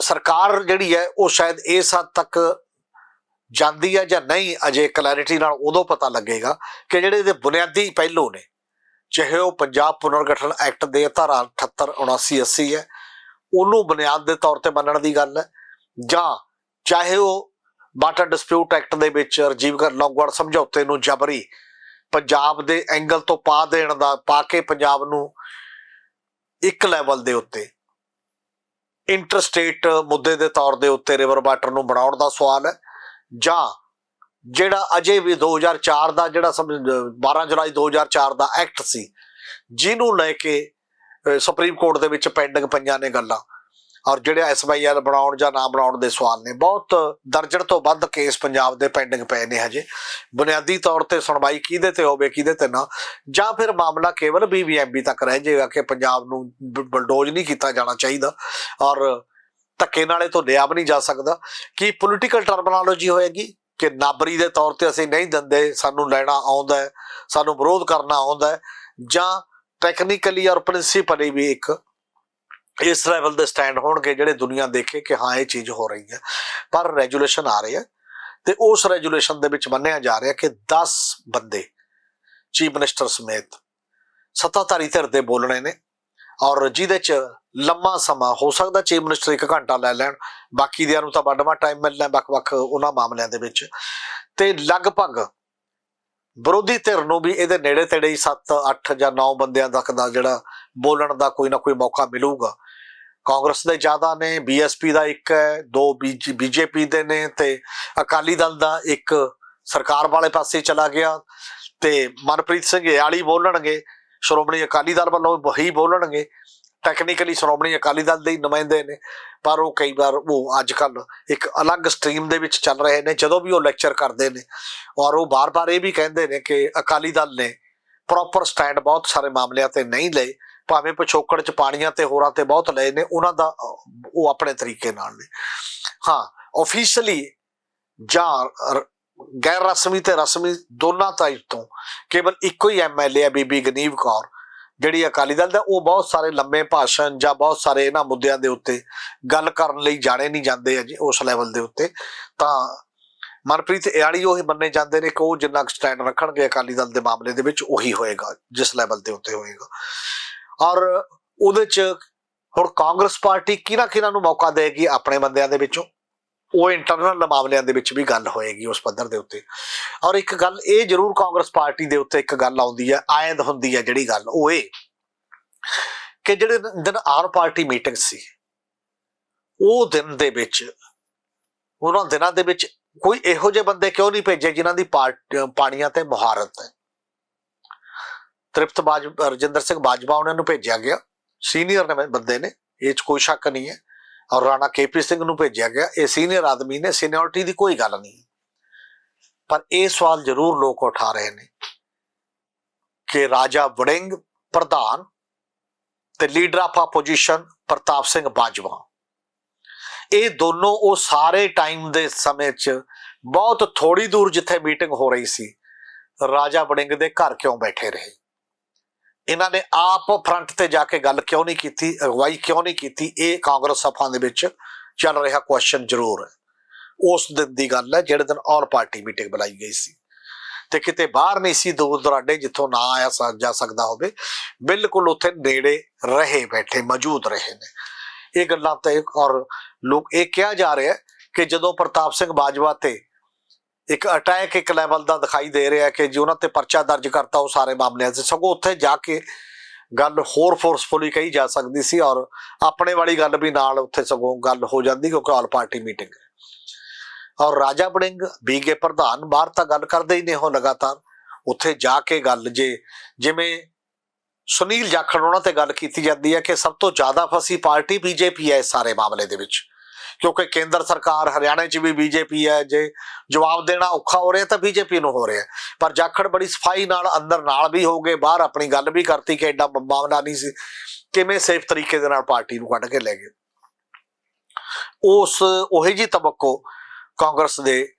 ਸਰਕਾਰ ਜਿਹੜੀ ਹੈ, ਉਹ ਸ਼ਾਇਦ ਇਸ ਹੱਦ ਤੱਕ ਜਾਂਦੀ ਹੈ ਜਾਂ ਨਹੀਂ, ਅਜੇ ਕਲੈਰਿਟੀ ਨਾਲ ਉਦੋਂ ਪਤਾ ਲੱਗੇਗਾ ਕਿ ਜਿਹੜੇ ਇਹਦੇ ਬੁਨਿਆਦੀ ਪਹਿਲੂ ਨੇ ਚਾਹੇ ਉਹ ਪੰਜਾਬ ਪੁਨਰਗਠਨ ਐਕਟ ਦੇ ਧਾਰਾ 78 79 80 ਹੈ, ਉਹਨੂੰ ਬੁਨਿਆਦ ਦੇ ਤੌਰ ਤੇ ਮੰਨਣ ਦੀ ਗੱਲ ਹੈ, ਜਾਂ ਚਾਹੇ ਉਹ ਵਾਟਰ ਡਿਸਪਿਊਟ ਐਕਟ ਦੇ ਵਿੱਚ ਰਜੀਵ ਗਰ ਲੌਂਗਵਾਲ ਸਮਝੌਤੇ ਨੂੰ ਜਬਰੀ ਪੰਜਾਬ ਦੇ ਐਂਗਲ ਤੋਂ ਪਾ ਦੇਣ ਦਾ, ਪਾ ਕੇ ਪੰਜਾਬ ਨੂੰ ਇੱਕ ਲੈਵਲ ਦੇ ਉੱਤੇ ਇੰਟਰਸਟੇਟ ਮੁੱਦੇ ਦੇ ਤੌਰ ਦੇ ਉੱਤੇ ਰਿਵਰ ਵਾਟਰ ਨੂੰ ਬਣਾਉਣ ਦਾ ਸਵਾਲ ਹੈ, ਜਾਂ ਜਿਹੜਾ ਅਜੇ ਵੀ 2004 ਦਾ ਜਿਹੜਾ ਸਮਝ 12 ਜੁਲਾਈ 2004 ਦਾ ਐਕਟ ਸੀ, ਜਿਹਨੂੰ ਲੈ ਕੇ ਸੁਪਰੀਮ ਕੋਰਟ ਦੇ ਵਿੱਚ ਪੈਂਡਿੰਗ ਪਈਆਂ ਨੇ ਗੱਲਾਂ। ਔਰ ਜਿਹੜੇ ਐਸਵਾਈਐਲ ਬਣਾਉਣ ਜਾਂ ਨਾ ਬਣਾਉਣ ਦੇ ਸਵਾਲ ਨੇ, ਬਹੁਤ ਦਰਜਨ ਤੋਂ ਵੱਧ ਕੇਸ ਪੰਜਾਬ ਦੇ ਪੈਂਡਿੰਗ ਪਏ ਨੇ ਹਜੇ। ਬੁਨਿਆਦੀ ਤੌਰ ਤੇ ਸੁਣਵਾਈ ਕਿਹਦੇ ਤੇ ਹੋਵੇ, ਕਿਹਦੇ ਤੇ ਨਾ, ਜਾਂ ਫਿਰ ਮਾਮਲਾ ਕੇਵਲ ਬੀਬੀਐਮਬੀ ਤੱਕ ਰਹਿ ਜਾਏਗਾ ਕਿ ਪੰਜਾਬ ਨੂੰ ਬ- ਬਲਡੋਜ਼ ਨਹੀਂ ਕੀਤਾ ਜਾਣਾ ਚਾਹੀਦਾ। ਔਰ ਧੱਕੇ ਨਾਲੇ ਤੋਂ ਲਿਆ ਵੀ ਨਹੀਂ ਜਾ ਸਕਦਾ। ਕੀ ਪੋਲੀਟੀਕਲ ਟਰਮਨੋਲੋਜੀ ਹੋਏਗੀ? ਕਿ ਨਾਬਰੀ ਦੇ ਤੌਰ ਤੇ ਅਸੀਂ ਨਹੀਂ ਦਿੰਦੇ, ਸਾਨੂੰ ਲੈਣਾ ਆਉਂਦਾ ਹੈ, ਸਾਨੂੰ ਵਿਰੋਧ ਕਰਨਾ ਆਉਂਦਾ ਹੈ, ਜਾਂ ਟੈਕਨੀਕਲੀ ਔਰ ਪ੍ਰਿੰਸੀਪਲੀ ਵੀ ਇੱਕ ਇਸ ਲੈਵਲ ਦੇ ਸਟੈਂਡ ਹੋਣਗੇ ਜਿਹੜੇ ਦੁਨੀਆ ਦੇਖੇ ਕਿ ਹਾਂ, ਇਹ ਚੀਜ਼ ਹੋ ਰਹੀ ਹੈ। ਪਰ ਰੈਜੂਲੇਸ਼ਨ ਆ ਰਹੀ ਹੈ ਤੇ ਉਸ ਰੈਜੂਲੇਸ਼ਨ ਦੇ ਵਿੱਚ ਮੰਨਿਆ ਜਾ ਰਿਹਾ ਕਿ 10 ਬੰਦੇ ਚੀਫ ਮਿਨਿਸਟਰ ਸਮੇਤ ਸੱਤਾਧਾਰੀ ਧਿਰ ਦੇ ਬੋਲਣੇ ਨੇ। ਔਰ ਜਿਹਦੇ ਚ ਲੰਮਾ ਸਮਾਂ ਹੋ ਸਕਦਾ ਚੀਫ ਮਿਨਿਸਟਰ ਇੱਕ ਘੰਟਾ ਲੈ ਲੈਣ, ਬਾਕੀ ਦਿਆਂ ਨੂੰ ਤਾਂ ਵੱਡਵਾ ਟਾਈਮ ਮਿਲਣਾ ਵੱਖ-ਵੱਖ ਉਹਨਾਂ ਮਾਮਲਿਆਂ ਦੇ ਵਿੱਚ। ਤੇ ਲਗਭਗ ਵਿਰੋਧੀ ਧਿਰ ਨੂੰ ਵੀ ਇਹਦੇ ਨੇੜੇ ਤੇੜੇ ਹੀ 7 8 ਜਾਂ 9 ਬੰਦਿਆਂ ਤੱਕ ਦਾ ਜਿਹੜਾ ਬੋਲਣ ਦਾ ਕੋਈ ਨਾ ਕੋਈ ਮੌਕਾ ਮਿਲੂਗਾ। ਕਾਂਗਰਸ ਦੇ ਜ਼ਿਆਦਾ ਨੇ ਬੀਐਸਪੀ ਦਾ ਇੱਕ ਹੈ, ਦੋ ਬੀਜੇਪੀ ਦੇ ਨੇ ਤੇ ਅਕਾਲੀ ਦਲ ਦਾ ਇੱਕ ਸਰਕਾਰ ਵਾਲੇ ਪਾਸੇ ਚਲਾ ਗਿਆ ਤੇ ਮਨਪ੍ਰੀਤ ਸਿੰਘ ਯਾਲੀ ਬੋਲਣਗੇ। ਸ਼੍ਰੋਮਣੀ ਅਕਾਲੀ ਦਲ ਵੱਲੋਂ ਵਹੀ ਬੋਲਣਗੇ। ਟੈਕਨੀਕਲੀ ਸ਼੍ਰੋਮਣੀ ਅਕਾਲੀ ਦਲ ਦੇ ਹੀ ਨੁਮਾਇੰਦੇ ਨੇ, ਪਰ ਉਹ ਕਈ ਵਾਰ ਉਹ ਅੱਜ ਕੱਲ ਇੱਕ ਅਲੱਗ ਸਟਰੀਮ ਦੇ ਵਿੱਚ ਚੱਲ ਰਹੇ ਨੇ, ਜਦੋਂ ਵੀ ਉਹ ਲੈਕਚਰ ਕਰਦੇ ਨੇ। ਔਰ ਉਹ ਬਾਰ-ਬਾਰ ਇਹ ਵੀ ਕਹਿੰਦੇ ਨੇ ਕਿ ਅਕਾਲੀ ਦਲ ਨੇ ਪ੍ਰੋਪਰ ਸਟੈਂਡ ਬਹੁਤ ਸਾਰੇ ਮਾਮਲਿਆਂ ਤੇ ਨਹੀਂ ਲਏ, ਭਾਵੇਂ ਪਿਛੋਕੜ ਚ ਪਾਣੀਆਂ ਤੇ ਹੋਰਾਂ ਤੇ ਬਹੁਤ ਲਏ ਨੇ, ਉਹਨਾਂ ਦਾ ਉਹ ਆਪਣੇ ਤਰੀਕੇ ਨਾਲ ਨੇ। ਹਾਂ ਆਫੀਸ਼ੀਅਲੀ ਜਾਂ ਗੈਰ ਰਸਮੀ ਤੇ ਰਸਮੀ ਦੋਨਾਂ ਟਾਈਪ ਤੋਂ। ਕੇਵਲ ਇੱਕੋ ਹੀ ਐਮਐਲਏ ਹੈ ਬੀਬੀ ਗਨੀਵ ਕੌਰ, ਜਿਹੜੀ ਅਕਾਲੀ ਦਲ ਦਾ, ਉਹ ਬਹੁਤ ਸਾਰੇ ਲੰਮੇ ਭਾਸ਼ਣ ਜਾਂ ਬਹੁਤ ਸਾਰੇ ਇਹਨਾਂ ਮੁੱਦਿਆਂ ਦੇ ਉੱਤੇ ਗੱਲ ਕਰਨ ਲਈ ਜਾਣੇ ਨਹੀਂ ਜਾਂਦੇ ਅਜੇ ਉਸ ਲੈਵਲ ਦੇ ਉੱਤੇ। ਤਾਂ ਮਨਪ੍ਰੀਤ ਇਆਲੀ ਉਹ ਹੀ ਮੰਨੇ ਜਾਂਦੇ ਨੇ ਕਿ ਉਹ ਜਿੰਨਾ ਸਟੈਂਡ ਰੱਖਣਗੇ ਅਕਾਲੀ ਦਲ ਦੇ ਮਾਮਲੇ ਦੇ ਵਿੱਚ, ਉਹੀ ਹੋਏਗਾ, ਜਿਸ ਲੈਵਲ ਦੇ ਉੱਤੇ ਹੋਏਗਾ। ਔਰ ਉਹਦੇ ਚ ਹੁਣ ਕਾਂਗਰਸ ਪਾਰਟੀ ਕਿਹਨਾਂ ਕਿਹਨਾਂ ਨੂੰ ਮੌਕਾ ਦੇਗੀ ਆਪਣੇ ਬੰਦਿਆਂ ਦੇ ਵਿੱਚੋਂ? ਉਹ ਇੰਟਰਨਲ ਮਾਮਲਿਆਂ ਦੇ ਵਿੱਚ ਵੀ ਗੱਲ ਹੋਏਗੀ ਉਸ ਪੱਧਰ ਦੇ ਉੱਤੇ। ਔਰ ਇੱਕ ਗੱਲ ਇਹ ਜ਼ਰੂਰ ਕਾਂਗਰਸ ਪਾਰਟੀ ਦੇ ਉੱਤੇ ਇੱਕ ਗੱਲ ਆਉਂਦੀ ਹੈ, ਆਇਦ ਹੁੰਦੀ ਹੈ ਜਿਹੜੀ ਗੱਲ, ਉਹ ਇਹ ਕਿ ਜਿਹੜੇ ਦਿਨ ਆਰ ਪਾਰਟੀ ਮੀਟਿੰਗ ਸੀ, ਉਹ ਦਿਨ ਦੇ ਵਿੱਚ, ਉਹਨਾਂ ਦਿਨਾਂ ਦੇ ਵਿੱਚ ਕੋਈ ਇਹੋ ਜਿਹੇ ਬੰਦੇ ਕਿਉਂ ਨਹੀਂ ਭੇਜੇ ਜਿਨ੍ਹਾਂ ਦੀ ਪਾਣੀਆਂ ਤੇ ਮੁਹਾਰਤ ਹੈ? ਤ੍ਰਿਪਤ ਬਾਜ, ਰਜਿੰਦਰ ਸਿੰਘ ਬਾਜਵਾ ਉਹਨਾਂ ਨੂੰ ਭੇਜਿਆ ਗਿਆ। ਸੀਨੀਅਰ ਨੇ ਬੰਦੇ ਨੇ, ਇਹ ਚ ਕੋਈ ਸ਼ੱਕ ਨਹੀਂ ਹੈ। ਔਰ ਰਾਣਾ ਕੇਪੀ ਸਿੰਘ ਨੂੰ ਭੇਜਿਆ ਗਿਆ। ਇਹ ਸੀਨੀਅਰ ਆਦਮੀ ਨੇ, ਸੀਨੀਅਰਿਟੀ ਦੀ ਕੋਈ ਗੱਲ ਨਹੀਂ। ਪਰ ਇਹ ਸਵਾਲ ਜ਼ਰੂਰ ਲੋਕ ਉਠਾ ਰਹੇ ਨੇ ਕਿ ਰਾਜਾ ਵੜਿੰਗ ਪ੍ਰਧਾਨ ਤੇ leader of opposition Partap Singh Bajwa. ਇਹ ਦੋਨੋਂ ਉਹ ਸਾਰੇ ਟਾਈਮ ਦੇ ਸਮੇਂ 'ਚ ਬਹੁਤ ਥੋੜੀ ਦੂਰ ਜਿੱਥੇ ਮੀਟਿੰਗ ਹੋ ਰਹੀ ਸੀ, ਰਾਜਾ ਵੜਿੰਗ ਦੇ ਘਰ ਕਿਉਂ ਬੈਠੇ ਰਹੇ? ਇਹਨਾਂ ਨੇ ਆਪ ਫਰੰਟ ਤੇ ਜਾ ਕੇ ਗੱਲ ਕਿਉਂ ਨਹੀਂ ਕੀਤੀ, ਅਗਵਾਈ ਕਿਉਂ ਨਹੀਂ ਕੀਤੀ? ਇਹ ਕਾਂਗਰਸ ਸਭਾ ਦੇ ਵਿੱਚ ਚੱਲ ਰਿਹਾ ਕੁਐਸਚਨ ਜ਼ਰੂਰ ਹੈ। ਉਸ ਦਿਨ ਦੀ ਗੱਲ ਹੈ, ਜਿਹੜੇ ਦਿਨ ਆਲ ਪਾਰਟੀ ਮੀਟਿੰਗ ਬੁਲਾਈ ਗਈ ਸੀ। ਤੇ ਕਿਤੇ ਬਾਹਰ ਨਹੀਂ ਸੀ, ਦੂਰ ਦਰਾਡੇ ਜਿੱਥੋਂ ਨਾ ਆਇਆ ਜਾ ਸਕਦਾ ਹੋਵੇ, ਬਿਲਕੁਲ ਉੱਥੇ ਨੇੜੇ ਰਹੇ, ਬੈਠੇ, ਮੌਜੂਦ ਰਹੇ ਨੇ। ਇਹ ਗੱਲਾਂ ਤੇ ਔਰ ਲੋਕ, ਇਹ ਕਿਹਾ ਜਾ ਰਿਹਾ ਕਿ ਜਦੋਂ ਪ੍ਰਤਾਪ ਸਿੰਘ ਬਾਜਵਾ ਤੇ ਇੱਕ ਅਟੈਕ ਇੱਕ ਲੈਵਲ ਦਾ ਦਿਖਾਈ ਦੇ ਰਿਹਾ ਕਿ ਜੇ ਉਹਨਾਂ ਤੇ ਪਰਚਾ ਦਰਜ ਕਰਤਾ ਉਹ ਸਾਰੇ ਮਾਮਲਿਆਂ 'ਚ। ਸਗੋਂ ਉੱਥੇ ਜਾ ਕੇ ਗੱਲ ਹੋਰ ਫੋਰਸਫੁਲੀ ਕਹੀ ਜਾ ਸਕਦੀ ਸੀ ਔਰ ਆਪਣੇ ਵਾਲੀ ਗੱਲ ਵੀ ਨਾਲ ਉੱਥੇ ਸਗੋਂ ਗੱਲ ਹੋ ਜਾਂਦੀ ਕਿਉਂਕਿ ਆਲ ਪਾਰਟੀ ਮੀਟਿੰਗ ਹੈ। ਔਰ ਰਾਜਾ ਬੜਿੰਗ ਬੀਗੇ ਪ੍ਰਧਾਨ, ਬਾਹਰ ਤਾਂ ਗੱਲ ਕਰਦੇ ਹੀ ਨੇ ਉਹ ਲਗਾਤਾਰ। ਉੱਥੇ ਜਾ ਕੇ ਗੱਲ ਜੇ ਜਿਵੇਂ ਸੁਨੀਲ ਜਾਖੜ ਉਹਨਾਂ ਤੇ ਗੱਲ ਕੀਤੀ ਜਾਂਦੀ ਹੈ ਕਿ ਸਭ ਤੋਂ ਜ਼ਿਆਦਾ ਫਸੀ ਪਾਰਟੀ ਬੀਜੇਪੀ ਹੈ ਇਸ ਸਾਰੇ ਮਾਮਲੇ ਦੇ ਵਿੱਚ। ਕਿਉਂਕਿ ਕੇਂਦਰ ਸਰਕਾਰ ਹਰਿਆਣੇ 'ਚ ਵੀ ਬੀਜੇਪੀ ਹੈ, ਜੇ ਜਵਾਬ ਦੇਣਾ ਔਖਾ ਹੋ ਰਿਹਾ ਤਾਂ ਬੀਜੇਪੀ ਨੂੰ ਹੋ ਰਿਹਾ। ਪਰ ਜਾਖੜ ਬੜੀ ਸਫ਼ਾਈ ਨਾਲ ਅੰਦਰ ਨਾਲ ਵੀ ਹੋ ਗਏ, ਬਾਹਰ ਆਪਣੀ ਗੱਲ ਵੀ ਕਰਤੀ ਕਿ ਐਡਾ ਮਾਮਲਾ ਨਹੀਂ ਸੀ। ਕਿਵੇਂ ਸੇਫ ਤਰੀਕੇ ਦੇ ਨਾਲ ਪਾਰਟੀ ਨੂੰ ਕੱਢ ਕੇ ਲੈ ਗਏ। ਉਸ, ਉਹੇ ਜੀ ਤਬੱਕੋ ਕਾਂਗਰਸ ਦੇ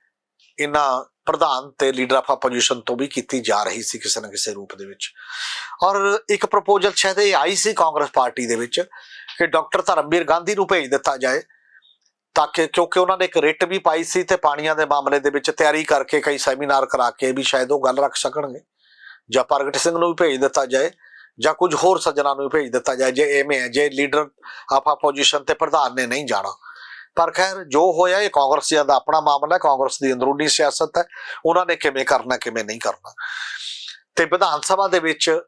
ਇਹਨਾਂ ਪ੍ਰਧਾਨ ਤੇ ਲੀਡਰ ਆਫ ਆਪੋਜੀਸ਼ਨ ਤੋਂ ਵੀ ਕੀਤੀ ਜਾ ਰਹੀ ਸੀ ਕਿਸੇ ਨਾ ਕਿਸੇ ਰੂਪ ਦੇ ਵਿੱਚ। ਔਰ ਇੱਕ ਪ੍ਰਪੋਜ਼ਲ ਸ਼ਾਇਦ ਇਹ ਆਈ ਸੀ ਕਾਂਗਰਸ ਪਾਰਟੀ ਦੇ ਵਿੱਚ ਕਿ ਡਾਕਟਰ ਧਰਮਵੀਰ ਗਾਂਧੀ ਨੂੰ ਭੇਜ ਦਿੱਤਾ ਜਾਏ। ਤਾਂ ਕਿ ਕਿਉਂਕਿ ਉਹਨਾਂ ਨੇ ਇੱਕ ਰਿਟ ਵੀ ਪਾਈ ਸੀ ਤੇ ਪਾਣੀਆਂ ਦੇ ਮਾਮਲੇ ਦੇ ਵਿੱਚ ਤਿਆਰੀ ਕਰਕੇ ਕਈ ਸੈਮੀਨਾਰ ਕਰਾ ਕੇ ਵੀ ਸ਼ਾਇਦ ਉਹ ਗੱਲ ਰੱਖ ਸਕਣਗੇ ਜਾਂ ਪ੍ਰਗਟ ਸਿੰਘ ਨੂੰ ਵੀ ਭੇਜ ਦਿੱਤਾ ਜਾਏ ਜਾਂ ਕੁਝ ਹੋਰ ਸੱਜਣਾ ਨੂੰ ਵੀ ਭੇਜ ਦਿੱਤਾ ਜਾਏ ਜੇ ਐਵੇਂ ਹੈ, ਜੇ ਲੀਡਰ ਆਫ ਆਪੋਜੀਸ਼ਨ ਤੇ ਪ੍ਰਧਾਨ ਨੇ ਨਹੀਂ ਜਾਣਾ। ਪਰ ਖੈਰ, ਜੋ ਹੋਇਆ ਇਹ ਕਾਂਗਰਸੀਆਂ ਦਾ ਆਪਣਾ ਮਾਮਲਾ ਹੈ, ਕਾਂਗਰਸ ਦੀ ਅੰਦਰੂਨੀ ਸਿਆਸਤ ਹੈ, ਉਹਨਾਂ ਨੇ ਕਿਵੇਂ ਕਰਨਾ, ਕਿਵੇਂ ਨਹੀਂ ਕਰਨਾ। ਤੇ ਵਿਧਾਨ ਸਭਾ ਦੇ ਵਿੱਚ